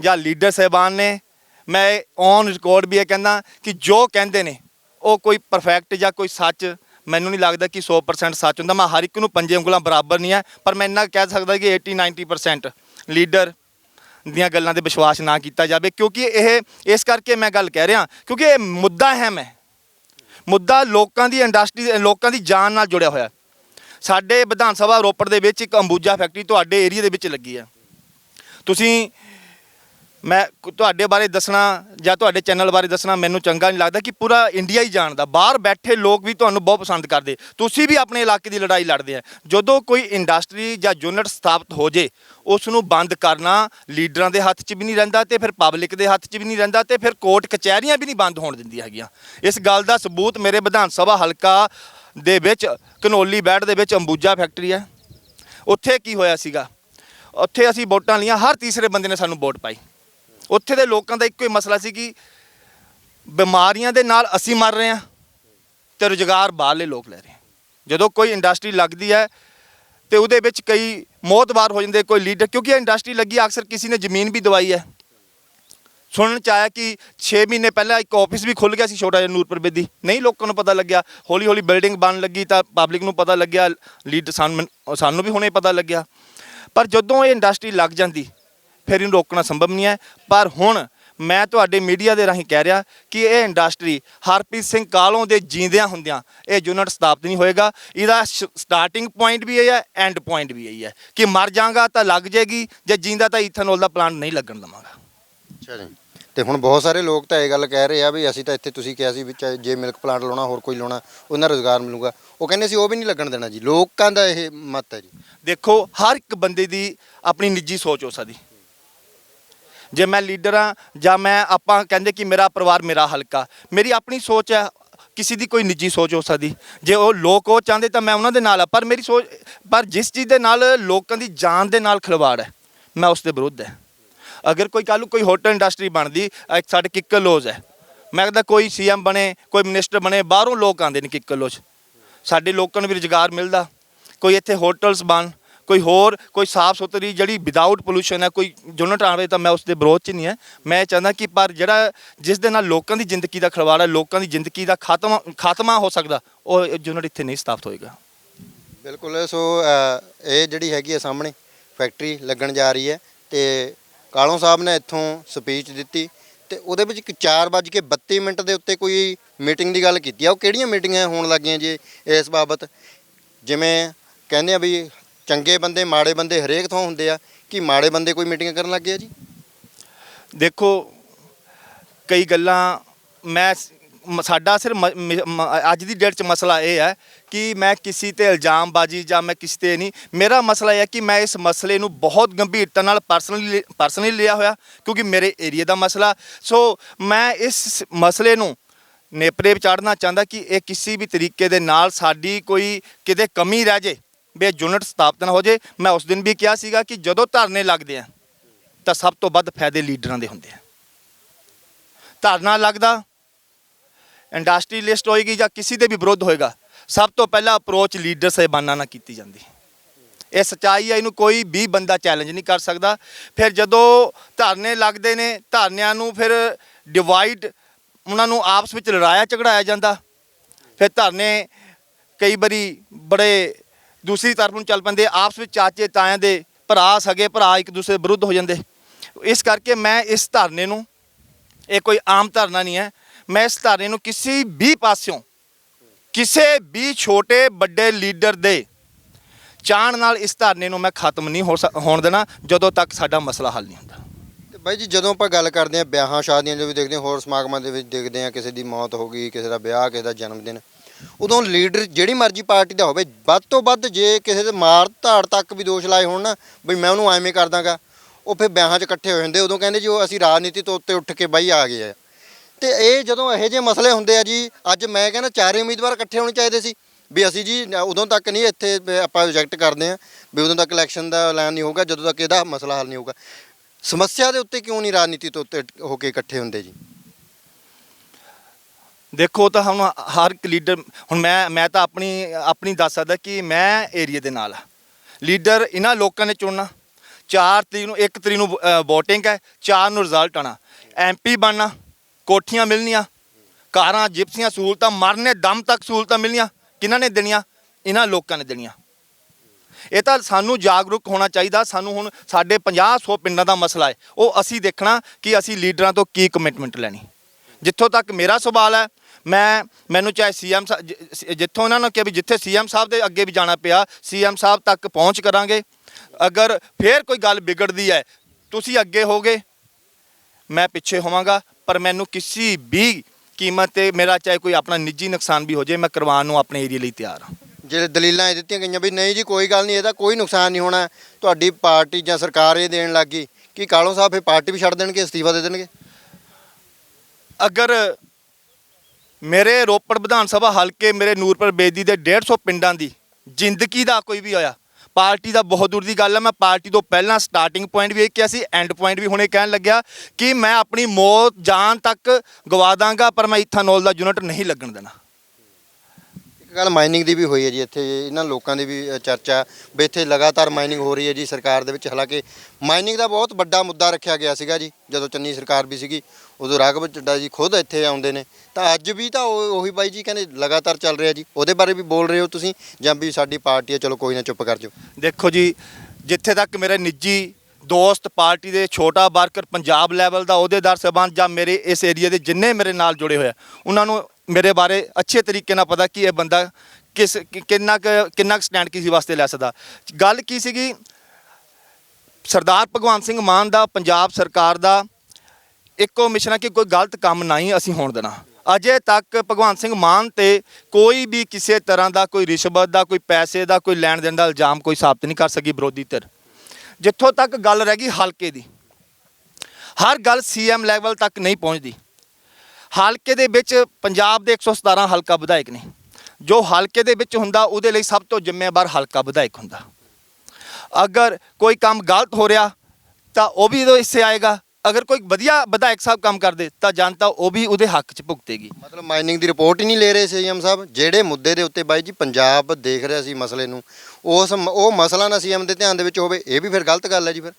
ਜਾਂ ਲੀਡਰ ਸਾਹਿਬਾਨ ਨੇ ਮੈਂ ਔਨ ਰਿਕਾਰਡ ਵੀ ਇਹ ਕਹਿੰਦਾ ਕਿ ਜੋ ਕਹਿੰਦੇ ਨੇ, ਉਹ ਕੋਈ ਪਰਫੈਕਟ ਜਾਂ ਕੋਈ ਸੱਚ ਮੈਨੂੰ ਨਹੀਂ ਲੱਗਦਾ ਕਿ 100% ਸੱਚ ਹੁੰਦਾ। ਮੈਂ ਹਰ ਇੱਕ ਨੂੰ ਪੰਜੇ ਉਂਗਲਾਂ ਬਰਾਬਰ ਨਹੀਂ ਹੈ, ਪਰ ਮੈਂ ਇੰਨਾ ਕਹਿ ਸਕਦਾ ਕਿ 80 90% ਲੀਡਰ ਦੀਆਂ ਗੱਲਾਂ ਤੇ ਵਿਸ਼ਵਾਸ ਨਾ ਕੀਤਾ ਜਾਵੇ, ਕਿਉਂਕਿ ਇਹ, ਇਸ ਕਰਕੇ ਮੈਂ ਗੱਲ ਕਹਿ ਰਿਹਾ, ਕਿਉਂਕਿ ਇਹ ਮੁੱਦਾ ਹੈ। ਮੈਂ ਮੁੱਦਾ ਲੋਕਾਂ ਦੀ ਇੰਡਸਟਰੀ ਲੋਕਾਂ ਦੀ ਜਾਨ ਨਾਲ ਜੁੜਿਆ ਹੋਇਆ ਸਾਡੇ ਵਿਧਾਨ ਸਭਾ ਰੋਪੜ ਦੇ ਵਿੱਚ ਇੱਕ ਅੰਬੂਜਾ ਫੈਕਟਰੀ ਤੁਹਾਡੇ ਏਰੀਆ ਦੇ ਵਿੱਚ ਲੱਗੀ ਹੈ। ਤੁਸੀਂ ਮੈਂ ਕੁ- ਤੁਹਾਡੇ ਬਾਰੇ ਦੱਸਣਾ ਜਾਂ ਤੁਹਾਡੇ ਚੈਨਲ ਬਾਰੇ ਦੱਸਣਾ ਮੈਨੂੰ ਚੰਗਾ ਨਹੀਂ ਲੱਗਦਾ ਕਿ ਪੂਰਾ ਇੰਡੀਆ ਹੀ ਜਾਣਦਾ। ਬਾਹਰ ਬੈਠੇ ਲੋਕ ਵੀ ਤੁਹਾਨੂੰ ਬਹੁਤ ਪਸੰਦ ਕਰਦੇ। ਤੁਸੀਂ ਵੀ ਆਪਣੇ ਇਲਾਕੇ ਦੀ ਲੜਾਈ ਲੜਦੇ ਆ। ਜਦੋਂ ਕੋਈ ਇੰਡਸਟਰੀ ਜਾਂ ਯੂਨਿਟ ਸਥਾਪਿਤ ਹੋ ਜੇ ਉਸ ਨੂੰ ਬੰਦ ਕਰਨਾ ਲੀਡਰਾਂ ਦੇ ਹੱਥ 'ਚ ਵੀ ਨਹੀਂ ਰਹਿੰਦਾ ਤੇ ਫਿਰ ਪਬਲਿਕ ਦੇ ਹੱਥ 'ਚ ਵੀ ਨਹੀਂ ਰਹਿੰਦਾ ਤੇ ਫਿਰ ਕੋਰਟ ਕਚਹਿਰੀਆਂ ਵੀ ਨਹੀਂ ਬੰਦ ਹੋਣ ਦਿੰਦੀਆਂ ਹੈਗੀਆਂ। ਇਸ ਗੱਲ ਦਾ ਸਬੂਤ ਮੇਰੇ ਵਿਧਾਨ ਸਭਾ ਹਲਕਾ ਦੇ ਵਿੱਚ ਕਨੋਲੀ ਬੈੜ ਦੇ ਵਿੱਚ ਅੰਬੂਜਾ ਫੈਕਟਰੀ ਹੈ। ਉੱਥੇ ਕੀ ਹੋਇਆ ਸੀਗਾ? ਉੱਥੇ ਅਸੀਂ ਵੋਟਾਂ ਲਈਆਂ। ਹਰ ਤੀਸਰੇ ਬੰਦੇ ਨੇ ਸਾਨੂੰ ਵੋਟ ਪਾਈ। ਉੱਥੇ ਦੇ ਲੋਕਾਂ ਦਾ ਇੱਕੋ ਹੀ ਮਸਲਾ ਸੀ ਕਿ ਬਿਮਾਰੀਆਂ ਦੇ ਨਾਲ ਅਸੀਂ ਮਰ ਰਹੇ ਹਾਂ ਤੇ ਰੁਜ਼ਗਾਰ ਬਾਹਰਲੇ ਲੋਕ ਲੈ ਰਹੇ ਜਦੋਂ ਕੋਈ ਇੰਡਸਟਰੀ ਲੱਗਦੀ ਹੈ ਤੇ ਉਹਦੇ ਵਿੱਚ ਕਈ ਮੌਤਬਾਰ ਹੋ ਜਾਂਦੇ, ਕੋਈ ਲੀਡਰ ਕਿਉਂਕਿ ਇਹ ਇੰਡਸਟਰੀ ਲੱਗੀ, ਅਕਸਰ ਕਿਸੇ ਨੇ ਜ਼ਮੀਨ ਵੀ ਦਵਾਈ ਹੈ। ਸੁਣਨ ਚ ਆਇਆ ਕਿ 6 ਮਹੀਨੇ ਪਹਿਲਾਂ ਇੱਕ ਆਫਿਸ ਵੀ ਖੁੱਲ ਗਿਆ ਸੀ ਛੋਟਾ ਜਿਹਾ ਨੂਰਪੁਰ ਬੇਦੀ। ਨਹੀਂ ਲੋਕਾਂ ਨੂੰ ਪਤਾ ਲੱਗਿਆ। ਹੌਲੀ ਹੌਲੀ ਬਿਲਡਿੰਗ ਬਣ ਲੱਗੀ ਤਾਂ ਪਬਲਿਕ ਨੂੰ ਪਤਾ ਲੱਗਿਆ ਲੀਡ ਸਾਨੂੰ ਸਾਨੂੰ ਵੀ ਹੁਣੇ ਪਤਾ ਲੱਗਿਆ। ਪਰ ਜਦੋਂ ਇਹ ਇੰਡਸਟਰੀ ਲੱਗ ਜਾਂਦੀ ਫਿਰ ਇਹਨੂੰ ਰੋਕਣਾ ਸੰਭਵ ਨਹੀਂ ਹੈ। ਪਰ ਹੁਣ ਮੈਂ ਤੁਹਾਡੇ ਮੀਡੀਆ ਦੇ ਰਾਹੀਂ ਕਹਿ ਰਿਹਾ ਕਿ ਇਹ ਇੰਡਸਟਰੀ ਹਰਪ੍ਰੀਤ ਸਿੰਘ ਕਾਲੋਂ ਦੇ ਜੀਂਦਿਆਂ ਹੁੰਦਿਆਂ ਇਹ ਯੂਨਿਟ ਸਥਾਪਿਤ ਨਹੀਂ ਹੋਏਗਾ। ਇਹਦਾ ਸਟਾਰਟਿੰਗ ਪੁਆਇੰਟ ਵੀ ਇਹ ਹੈ ਐਂਡ ਪੁਆਇੰਟ ਵੀ ਇਹ ਹੈ। ਕਿ ਮਰ ਜਾਗਾ ਤਾਂ ਲੱਗ ਜਾਏਗੀ ਜੇ ਜੀਂਦਾ ਤਾਂ ਇਥਨੋਲ ਦਾ ਪਲਾਂਟ ਨਹੀਂ ਲੱਗਣ ਦਵਾਂਗਾ। ਅੱਛਾ ਜੀ। ਤੇ ਹੁਣ ਬਹੁਤ ਸਾਰੇ ਲੋਕ ਤਾਂ ਇਹ ਗੱਲ ਕਹਿ ਰਹੇ ਆ ਵੀ ਅਸੀਂ ਤਾਂ ਇੱਥੇ ਤੁਸੀਂ ਕਿਹਾ ਸੀ ਵੀ ਜੇ ਮਿਲਕ ਪਲਾਂਟ ਲਾਉਣਾ ਹੋਰ ਕੋਈ ਲਾਉਣਾ ਉਹਨਾਂ ਰੋਜ਼ਗਾਰ ਮਿਲੂਗਾ। ਉਹ ਕਹਿੰਦੇ ਸੀ ਉਹ ਵੀ ਨਹੀਂ ਲੱਗਣ ਦੇਣਾ ਜੀ। ਲੋਕਾਂ ਦਾ ਇਹ ਮਤ ਹੈ ਜੀ। ਦੇਖੋ ਹਰ ਇੱਕ ਬੰਦੇ ਦੀ ਆਪਣੀ ਨਿੱਜੀ ਸੋਚ ਹੋ ਸਕਦੀ ਜੇ ਮੈਂ ਲੀਡਰ ਹਾਂ ਜਾਂ ਮੈਂ ਆਪਾਂ ਕਹਿੰਦੇ ਕਿ ਮੇਰਾ ਪਰਿਵਾਰ ਮੇਰਾ ਹਲਕਾ, ਮੇਰੀ ਆਪਣੀ ਸੋਚ ਹੈ, ਕਿਸੇ ਦੀ ਕੋਈ ਨਿੱਜੀ ਸੋਚ ਹੋ ਸਕਦੀ। ਜੇ ਉਹ ਲੋਕ ਉਹ ਚਾਹੁੰਦੇ ਤਾਂ ਮੈਂ ਉਹਨਾਂ ਦੇ ਨਾਲ ਆ ਪਰ ਮੇਰੀ ਸੋਚ, ਪਰ ਜਿਸ ਚੀਜ਼ ਦੇ ਨਾਲ ਲੋਕਾਂ ਦੀ ਜਾਨ ਦੇ ਨਾਲ ਖਿਲਵਾੜ ਹੈ, ਮੈਂ ਉਸ ਦੇ ਵਿਰੁੱਧ ਹੈ। ਅਗਰ ਕੋਈ ਕੱਲ੍ਹ ਕੋਈ ਹੋਟਲ ਇੰਡਸਟਰੀ ਬਣਦੀ, ਇੱਕ ਸਾਡੇ ਕਿੱਕਰ ਲੋਜ਼ ਹੈ। ਮੈਂ ਕਹਿੰਦਾ ਕੋਈ ਸੀਐਮ ਬਣੇ, ਕੋਈ ਮਿਨਿਸਟਰ ਬਣੇ, ਬਾਹਰੋਂ ਲੋਕ ਆਉਂਦੇ ਨੇ ਕਿੱਕਰ ਲੋਜ਼। ਸਾਡੇ ਲੋਕਾਂ ਨੂੰ ਵੀ ਰੁਜ਼ਗਾਰ ਮਿਲਦਾ। ਕੋਈ ਇੱਥੇ ਹੋਟਲਸ ਬਣ ਕੋਈ ਹੋਰ, ਕੋਈ ਸਾਫ਼ ਸੁਥਰੀ ਜਿਹੜੀ ਵਿਦਆਊਟ ਪੋਲੂਸ਼ਨ ਹੈ, ਕੋਈ ਯੂਨਿਟ ਆਵੇ ਤਾਂ ਮੈਂ ਉਸ ਦੇ ਵਿਰੋਧ 'ਚ ਨਹੀਂ ਹੈ। ਮੈਂ ਇਹ ਚਾਹੁੰਦਾ ਕਿ ਪਰ ਜਿਹੜਾ ਜਿਸ ਦੇ ਨਾਲ ਲੋਕਾਂ ਦੀ ਜ਼ਿੰਦਗੀ ਦਾ ਖਿਲਵਾੜ ਹੈ, ਲੋਕਾਂ ਦੀ ਜ਼ਿੰਦਗੀ ਦਾ ਖਾਤਮਾ ਖਾਤਮਾ ਹੋ ਸਕਦਾ, ਉਹ ਯੂਨਿਟ ਇੱਥੇ ਨਹੀਂ ਸਥਾਪਿਤ ਹੋਏਗਾ। ਬਿਲਕੁਲ, ਸੋ ਇਹ ਜਿਹੜੀ ਹੈਗੀ ਹੈ ਸਾਹਮਣੇ ਫੈਕਟਰੀ ਲੱਗਣ ਜਾ ਰਹੀ ਹੈ ਤੇ ਕਾਲੋਂ ਸਾਹਿਬ ਨੇ ਇੱਥੋਂ ਸਪੀਚ ਦਿੱਤੀ ਤੇ ਉਹਦੇ ਵਿੱਚ ਇੱਕ 4:32 ਮਿੰਟ ਦੇ ਉੱਤੇ ਕੋਈ ਮੀਟਿੰਗ ਦੀ ਗੱਲ ਕੀਤੀ ਆ। ਉਹ ਕਿਹੜੀਆਂ ਮੀਟਿੰਗਾਂ ਹੋਣ ਲੱਗੀਆਂ ਜੀ ਇਸ ਬਾਬਤ? ਜਿਵੇਂ ਕਹਿੰਦੇ ਆ ਵੀ ਚੰਗੇ ਬੰਦੇ, ਮਾੜੇ ਬੰਦੇ ਹਰੇਕ ਥਾਂ ਹੁੰਦੇ ਆ, ਕਿ ਮਾੜੇ ਬੰਦੇ ਕੋਈ ਮੀਟਿੰਗ ਕਰਨ ਲੱਗੇ ਆ ਜੀ? ਦੇਖੋ, ਕਈ ਗੱਲਾਂ ਮੈਂ ਸ- ਮ- ਸਾਡਾ ਸਿਰ ਅੱਜ ਦੀ ਡੇਟ 'ਚ ਮਸਲਾ ਇਹ ਹੈ ਕਿ ਮੈਂ ਕਿਸੇ ਤੇ ਇਲਜ਼ਾਮਬਾਜ਼ੀ ਜਾਂ ਮੈਂ ਕਿਸੇ ਤੇ ਨਹੀਂ। ਮੇਰਾ ਮਸਲਾ ਇਹ ਹੈ ਕਿ ਮੈਂ ਇਸ ਮਸਲੇ ਨੂੰ ਬਹੁਤ ਗੰਭੀਰਤਾ ਨਾਲ ਪਰਸਨਲੀ ਪਰਸਨਲੀ ਲਿਆ ਹੋਇਆ, ਕਿਉਂਕਿ ਮੇਰੇ ਏਰੀਆ ਦਾ ਮਸਲਾ। ਸੋ ਮੈਂ ਇਸ ਮਸਲੇ ਨੂੰ ਨੇਪਰੇ ਚਾੜਨਾ ਚਾਹੁੰਦਾ ਕਿ ਇਹ ਕਿਸੇ ਵੀ ਤਰੀਕੇ ਦੇ ਨਾਲ ਸਾਡੀ ਕੋਈ ਕਿਤੇ ਕਮੀ ਰਹਿ ਜੇ। ਵੀ ਇਹ ਯੂਨਿਟ ਸਥਾਪਿਤ ਹੋ ਜੇ। ਮੈਂ ਉਸ ਦਿਨ ਵੀ ਕਿਹਾ ਸੀਗਾ ਕਿ ਜਦੋਂ ਧਰਨੇ ਲੱਗਦੇ ਆ, ਤਾਂ ਸਭ ਤੋਂ ਵੱਧ ਫਾਇਦੇ ਲੀਡਰਾਂ ਦੇ ਹੁੰਦੇ ਆ। ਧਰਨਾ ਲੱਗਦਾ, ਇੰਡਸਟਰੀ ਲਿਸਟ ਹੋਏਗੀ ਜਾਂ ਕਿਸੇ ਦੇ ਵੀ ਵਿਰੁੱਧ ਹੋਏਗਾ, ਸਭ ਤੋਂ ਪਹਿਲਾਂ ਅਪਰੋਚ ਲੀਡਰ ਸਾਹਿਬਾਨਾਂ ਨਾਲ ਕੀਤੀ ਜਾਂਦੀ। ਇਹ ਸਚਾਈ ਹੈ ਇਹਨੂੰ ਕੋਈ ਵੀ ਬੰਦਾ ਚੈਲੰਜ ਨਹੀਂ ਕਰ ਸਕਦਾ। ਫਿਰ ਜਦੋਂ ਧਰਨੇ ਲੱਗਦੇ ਨੇ, ਧਰਨਿਆਂ ਨੂੰ ਫਿਰ ਡਿਵਾਈਡ ਉਹਨਾਂ ਨੂੰ ਆਪਸ ਵਿੱਚ ਲੜਾਇਆ ਝਗੜਾਇਆ ਜਾਂਦਾ। ਫਿਰ ਧਰਨੇ ਕਈ ਵਾਰੀ ਬੜੇ ਦੂਸਰੀ ਤਰਫ ਨੂੰ ਚੱਲ ਪੈਂਦੇ, ਆਪਸ ਵਿੱਚ ਚਾਚੇ ਤਾਇਆਂ ਦੇ ਭਰਾ ਸਗੇ ਭਰਾ ਇੱਕ ਦੂਸਰੇ ਦੇ ਵਿਰੁੱਧ ਹੋ ਜਾਂਦੇ। ਇਸ ਕਰਕੇ ਮੈਂ ਇਸ ਧਰਨੇ ਨੂੰ, ਇਹ ਕੋਈ ਆਮ ਧਰਨਾ ਨਹੀਂ ਹੈ, ਮੈਂ ਇਸ ਧਰਨੇ ਨੂੰ ਕਿਸੇ ਵੀ ਪਾਸਿਓਂ, ਕਿਸੇ ਵੀ ਛੋਟੇ ਵੱਡੇ ਲੀਡਰ ਦੇ ਚਾਹਣ ਨਾਲ ਇਸ ਧਰਨੇ ਨੂੰ ਮੈਂ ਖਤਮ ਨਹੀਂ ਹੋ ਸਕ- ਹੋਣ ਦੇਣਾ, ਜਦੋਂ ਤੱਕ ਸਾਡਾ ਮਸਲਾ ਹੱਲ ਨਹੀਂ ਹੁੰਦਾ। ਤੇ ਬਾਈ ਜੀ, ਜਦੋਂ ਆਪਾਂ ਗੱਲ ਕਰਦੇ ਹਾਂ ਵਿਆਹਾਂ ਸ਼ਾਦੀਆਂ ਜੋ ਵੀ ਦੇਖਦੇ ਹਾਂ, ਹੋਰ ਸਮਾਗਮਾਂ ਦੇ ਵਿੱਚ ਦੇਖਦੇ ਹਾਂ, ਕਿਸੇ ਦੀ ਮੌਤ ਹੋ ਗਈ, ਕਿਸੇ ਦਾ ਵਿਆਹ, ਕਿਸੇ ਦਾ ਜਨਮ ਦਿਨ ਉਦੋਂ ਲੀਡਰ ਜਿਹੜੀ ਮਰਜ਼ੀ ਪਾਰਟੀ ਦਾ ਹੋਵੇ, ਵੱਧ ਤੋਂ ਵੱਧ ਜੇ ਕਿਸੇ ਦੇ ਮਾਰ ਧਾੜ ਤੱਕ ਵੀ ਦੋਸ਼ ਲਾਏ ਹੋਣ ਨਾ ਵੀ ਮੈਂ ਉਹਨੂੰ ਐਵੇਂ ਕਰਦਾਂਗਾ ਉਹ ਫਿਰ ਵਿਆਹਾਂ 'ਚ ਇਕੱਠੇ ਹੋ ਜਾਂਦੇ, ਉਦੋਂ ਕਹਿੰਦੇ ਜੀ ਉਹ ਅਸੀਂ ਰਾਜਨੀਤੀ ਤੋਂ ਉੱਤੇ ਉੱਠ ਕੇ ਬਾਈ ਆ ਗਏ ਆ। ਤੇ ਇਹ ਜਦੋਂ ਇਹੋ ਜਿਹੇ ਮਸਲੇ ਹੁੰਦੇ ਆ ਜੀ, ਅੱਜ ਮੈਂ ਕਹਿੰਦਾ ਚਾਰੇ ਉਮੀਦਵਾਰ ਇਕੱਠੇ ਹੋਣੇ ਚਾਹੀਦੇ ਸੀ ਵੀ ਅਸੀਂ ਜੀ ਉਦੋਂ ਤੱਕ ਨਹੀਂ ਇੱਥੇ ਆਪਾਂ ਰਿਜੈਕਟ ਕਰਦੇ ਆ ਵੀ ਉਦੋਂ ਤੱਕ ਇਲੈਕਸ਼ਨ ਦਾ ਐਲਾਨ ਨਹੀਂ ਹੋਊਗਾ, ਜਦੋਂ ਤੱਕ ਇਹਦਾ ਮਸਲਾ ਹੱਲ ਨਹੀਂ ਹੋਊਗਾ। ਸਮੱਸਿਆ ਦੇ ਉੱਤੇ ਕਿਉਂ ਨਹੀਂ ਰਾਜਨੀਤੀ ਤੋਂ ਉੱਤੇ ਹੋ ਕੇ ਇਕੱਠੇ ਹੁੰਦੇ ਜੀ? ਦੇਖੋ ਤਾਂ ਹੁਣ ਹਰ ਇੱਕ ਲੀਡਰ ਹੁਣ ਮੈਂ ਮੈਂ ਤਾਂ ਆਪਣੀ ਆਪਣੀ ਦੱਸ ਸਕਦਾ ਕਿ ਮੈਂ ਏਰੀਆ ਦੇ ਨਾਲ ਆ ਲੀਡਰ ਇਹਨਾਂ ਲੋਕਾਂ ਨੇ ਚੁਣਨਾ। 4 ਤਰੀਕ ਨੂੰ 1 ਤਰੀਕ ਨੂੰ VOTING ਹੈ। 4 ਨੂੰ ਰਿਜ਼ਲਟ ਆਣਾ ਐਮਪੀ ਬਣਨਾ। ਕੋਠੀਆਂ ਮਿਲਣੀਆਂ। ਕਾਰਾਂ ਜਿਪਸੀਆਂ ਸਹੂਲਤਾਂ, ਮਰਨੇ ਦਮ ਤੱਕ ਸਹੂਲਤਾਂ ਮਿਲਣੀਆਂ। ਕਿਹਨਾਂ ਨੇ ਦੇਣੀਆਂ? ਇਹਨਾਂ ਲੋਕਾਂ ਨੇ ਦੇਣੀਆਂ। ਇਹ ਤਾਂ ਸਾਨੂੰ ਜਾਗਰੂਕ ਹੋਣਾ ਚਾਹੀਦਾ। ਸਾਨੂੰ ਹੁਣ ਸਾਡੇ 50 100 ਪਿੰਡਾਂ ਦਾ ਮਸਲਾ ਹੈ। ਉਹ ਅਸੀਂ ਦੇਖਣਾ ਕਿ ਅਸੀਂ ਲੀਡਰਾਂ ਤੋਂ ਕੀ ਕਮਿਟਮੈਂਟ ਲੈਣੀ। ਜਿੱਥੋਂ ਤੱਕ ਮੇਰਾ ਸਵਾਲ ਹੈ, ਮੈਂ, ਮੈਨੂੰ ਚਾਹੇ ਸੀਐਮ ਜਿੱਥੋਂ ਉਹਨਾਂ ਨੇ ਕਿਹਾ ਵੀ ਜਿੱਥੇ ਸੀਐਮ ਸਾਹਿਬ ਦੇ ਅੱਗੇ ਵੀ ਜਾਣਾ ਪਿਆ, ਸੀਐਮ ਸਾਹਿਬ ਤੱਕ ਪਹੁੰਚ ਕਰਾਂਗੇ। ਅਗਰ ਫੇਰ ਕੋਈ ਗੱਲ ਵਿਗੜਦੀ ਹੈ, ਤੁਸੀਂ ਅੱਗੇ ਹੋਗੇ, ਮੈਂ ਪਿੱਛੇ ਹੋਵਾਂਗਾ, ਪਰ ਮੈਨੂੰ ਕਿਸੇ ਵੀ ਕੀਮਤ ਤੇ ਮੇਰਾ ਚਾਹੇ ਕੋਈ ਆਪਣਾ ਨਿੱਜੀ ਨੁਕਸਾਨ ਵੀ ਹੋ ਜਾਏ, ਮੈਂ ਕਰਵਾਉਣ ਨੂੰ ਆਪਣੇ ਏਰੀਆ ਲਈ ਤਿਆਰ ਹਾਂ। ਜਿਹੜੇ ਦਲੀਲਾਂ ਇਹ ਦਿੱਤੀਆਂ ਗਈਆਂ ਵੀ ਨਹੀਂ ਜੀ, ਕੋਈ ਗੱਲ ਨਹੀਂ, ਇਹਦਾ ਕੋਈ ਨੁਕਸਾਨ ਨਹੀਂ ਹੋਣਾ। ਤੁਹਾਡੀ ਪਾਰਟੀ ਜਾਂ ਸਰਕਾਰ ਇਹ ਦੇਣ ਲੱਗੀ ਕਿ ਕਾਲੋਂ ਸਾਹਿਬ ਫਿਰ ਪਾਰਟੀ ਵੀ ਛੱਡ ਦੇਣਗੇ, ਅਸਤੀਫਾ ਦੇ ਦੇਣਗੇ? ਅਗਰ ਮੇਰੇ ਰੋਪੜ ਵਿਧਾਨ ਸਭਾ ਹਲਕੇ ਮੇਰੇ ਨੂਰਪੁਰ ਬੇਦੀ ਦੇ 150 ਪਿੰਡਾਂ ਦੀ ਜ਼ਿੰਦਗੀ ਦਾ ਕੋਈ ਵੀ ਹੋਇਆ, ਪਾਰਟੀ ਦਾ ਬਹੁਤ ਦੂਰ ਦੀ ਗੱਲ ਹੈ ਮੈਂ ਪਾਰਟੀ ਤੋਂ ਪਹਿਲਾਂ ਸਟਾਰਟਿੰਗ ਪੁਆਇੰਟ ਵੀ ਇਹ ਕਿਹਾ ਸੀ ਐਂਡ ਪੁਆਇੰਟ ਵੀ ਹੁਣੇ ਕਹਿਣ ਲੱਗਿਆ ਕਿ ਮੈਂ ਆਪਣੀ ਮੌਤ ਜਾਨ ਤੱਕ ਗਵਾ ਦਾਂਗਾ, ਪਰ ਮੈਂ ਇਥਾਨੋਲ ਦਾ ਯੂਨਿਟ ਨਹੀਂ ਲੱਗਣ ਦੇਣਾ। ਇੱਕ ਗੱਲ ਮਾਈਨਿੰਗ ਦੀ ਵੀ ਹੋਈ ਹੈ ਜੀ, ਇੱਥੇ ਇਹਨਾਂ ਲੋਕਾਂ ਦੀ ਵੀ ਚਰਚਾ, ਵੀ ਇੱਥੇ ਲਗਾਤਾਰ ਮਾਈਨਿੰਗ ਹੋ ਰਹੀ ਹੈ ਜੀ ਸਰਕਾਰ ਦੇ ਵਿੱਚ, ਹਾਲਾਂਕਿ ਮਾਈਨਿੰਗ ਦਾ ਬਹੁਤ ਵੱਡਾ ਮੁੱਦਾ ਰੱਖਿਆ ਗਿਆ ਸੀਗਾ ਜੀ, ਜਦੋਂ ਚੰਨੀ ਸਰਕਾਰ ਵੀ ਸੀਗੀ ਉਦੋਂ ਰਾਘਵ ਚੱਡਾ ਜੀ ਖੁਦ ਇੱਥੇ ਆਉਂਦੇ ਨੇ। ਤਾਂ ਅੱਜ ਵੀ ਤਾਂ ਉਹ- ਉਹੀ ਬਾਈ ਜੀ ਕਹਿੰਦੇ ਲਗਾਤਾਰ ਚੱਲ ਰਿਹਾ ਜੀ। ਉਹਦੇ ਬਾਰੇ ਵੀ ਬੋਲ ਰਹੇ ਹੋ ਤੁਸੀਂ ਜਾਂ ਵੀ ਸਾਡੀ ਪਾਰਟੀ ਹੈ, ਚਲੋ ਕੋਈ ਨਾ ਚੁੱਪ ਕਰ ਜਾਓ। ਦੇਖੋ ਜੀ, ਜਿੱਥੇ ਤੱਕ ਮੇਰੇ ਨਿੱਜੀ ਦੋਸਤ ਪਾਰਟੀ ਦੇ ਛੋਟਾ ਵਰਕਰ ਪੰਜਾਬ ਲੈਵਲ ਦਾ ਅਹੁਦੇਦਾਰ ਸਹਿਬਾਨ ਜਾਂ ਮੇਰੇ ਇਸ ਏਰੀਆ ਦੇ ਜਿੰਨੇ ਮੇਰੇ ਨਾਲ ਜੁੜੇ ਹੋਏ ਆ, ਉਹਨਾਂ ਨੂੰ ਮੇਰੇ ਬਾਰੇ ਅੱਛੇ ਤਰੀਕੇ ਨਾਲ ਪਤਾ ਕਿ ਇਹ ਬੰਦਾ ਕਿਸ ਕਿ- ਕਿੰਨਾ ਕੁ- ਕਿੰਨਾ ਸਟੈਂਡ ਕਿਸੇ ਵਾਸਤੇ ਲੈ ਸਕਦਾ। ਗੱਲ ਕੀ ਸੀਗੀ, ਸਰਦਾਰ ਭਗਵੰਤ ਸਿੰਘ ਮਾਨ ਦਾ, ਪੰਜਾਬ ਸਰਕਾਰ ਦਾ ਇੱਕੋ ਮਿਸ਼ਨ ਹੈ ਕਿ ਕੋਈ ਗਲਤ ਕੰਮ ਨਹੀਂ ਅਸੀਂ ਹੋਣ ਦੇਣਾ। ਅਜੇ ਤੱਕ ਭਗਵੰਤ ਸਿੰਘ ਮਾਨ ਤੇ ਕੋਈ ਵੀ ਕਿਸੇ ਤਰ੍ਹਾਂ ਦਾ ਕੋਈ ਰਿਸ਼ਵਤ ਦਾ, ਕੋਈ ਪੈਸੇ ਦਾ, ਕੋਈ ਲੈਣ ਦੇਣ ਦਾ ਇਲਜ਼ਾਮ ਕੋਈ ਸਾਬਤ ਨਹੀਂ ਕਰ ਸਕੀ ਵਿਰੋਧੀ ਧਿਰ। ਜਿੱਥੋਂ ਤੱਕ ਗੱਲ ਰਹਿ ਗਈ ਹਲਕੇ ਦੀ। ਹਰ ਗੱਲ ਸੀਐਮ ਲੈਵਲ ਤੱਕ ਨਹੀਂ ਪਹੁੰਚਦੀ। ਹਲਕੇ ਦੇ ਵਿੱਚ ਪੰਜਾਬ ਦੇ 117 ਹਲਕਾ ਵਿਧਾਇਕ ਨੇ। ਜੋ ਹਲਕੇ ਦੇ ਵਿੱਚ ਹੁੰਦਾ, ਉਹਦੇ ਲਈ ਸਭ ਤੋਂ ਜ਼ਿੰਮੇਵਾਰ ਹਲਕਾ ਵਿਧਾਇਕ ਹੁੰਦਾ। ਅਗਰ ਕੋਈ ਕੰਮ ਗਲਤ ਹੋ ਰਿਹਾ, ਤਾਂ ਉਹ ਵੀ ਇਹਦੇ ਹਿੱਸੇ ਆਏਗਾ। ਅਗਰ ਕੋਈ ਵਧੀਆ ਵਿਧਾਇਕ ਸਾਹਿਬ ਕੰਮ ਕਰਦੇ ਤਾਂ ਜਨਤਾ ਉਹ ਵੀ ਉਹਦੇ ਹੱਕ 'ਚ ਭੁਗਤੇਗੀ। ਮਤਲਬ ਮਾਈਨਿੰਗ ਦੀ ਰਿਪੋਰਟ ਹੀ ਨਹੀਂ ਲੈ ਰਹੇ ਸੀਐਮ ਸਾਹਿਬ। ਜਿਹੜੇ ਮੁੱਦੇ ਦੇ ਉੱਤੇ ਬਾਈ ਜੀ ਪੰਜਾਬ ਦੇਖ ਰਿਹਾ ਸੀ ਮਸਲੇ ਨੂੰ ਉਸ ਉਹ ਮਸਲਾ ਨਾ ਸੀਐਮ ਦੇ ਧਿਆਨ ਦੇ ਵਿੱਚ ਹੋਵੇ ਇਹ ਵੀ ਫਿਰ ਗਲਤ ਗੱਲ ਹੈ ਜੀ ਫਿਰ।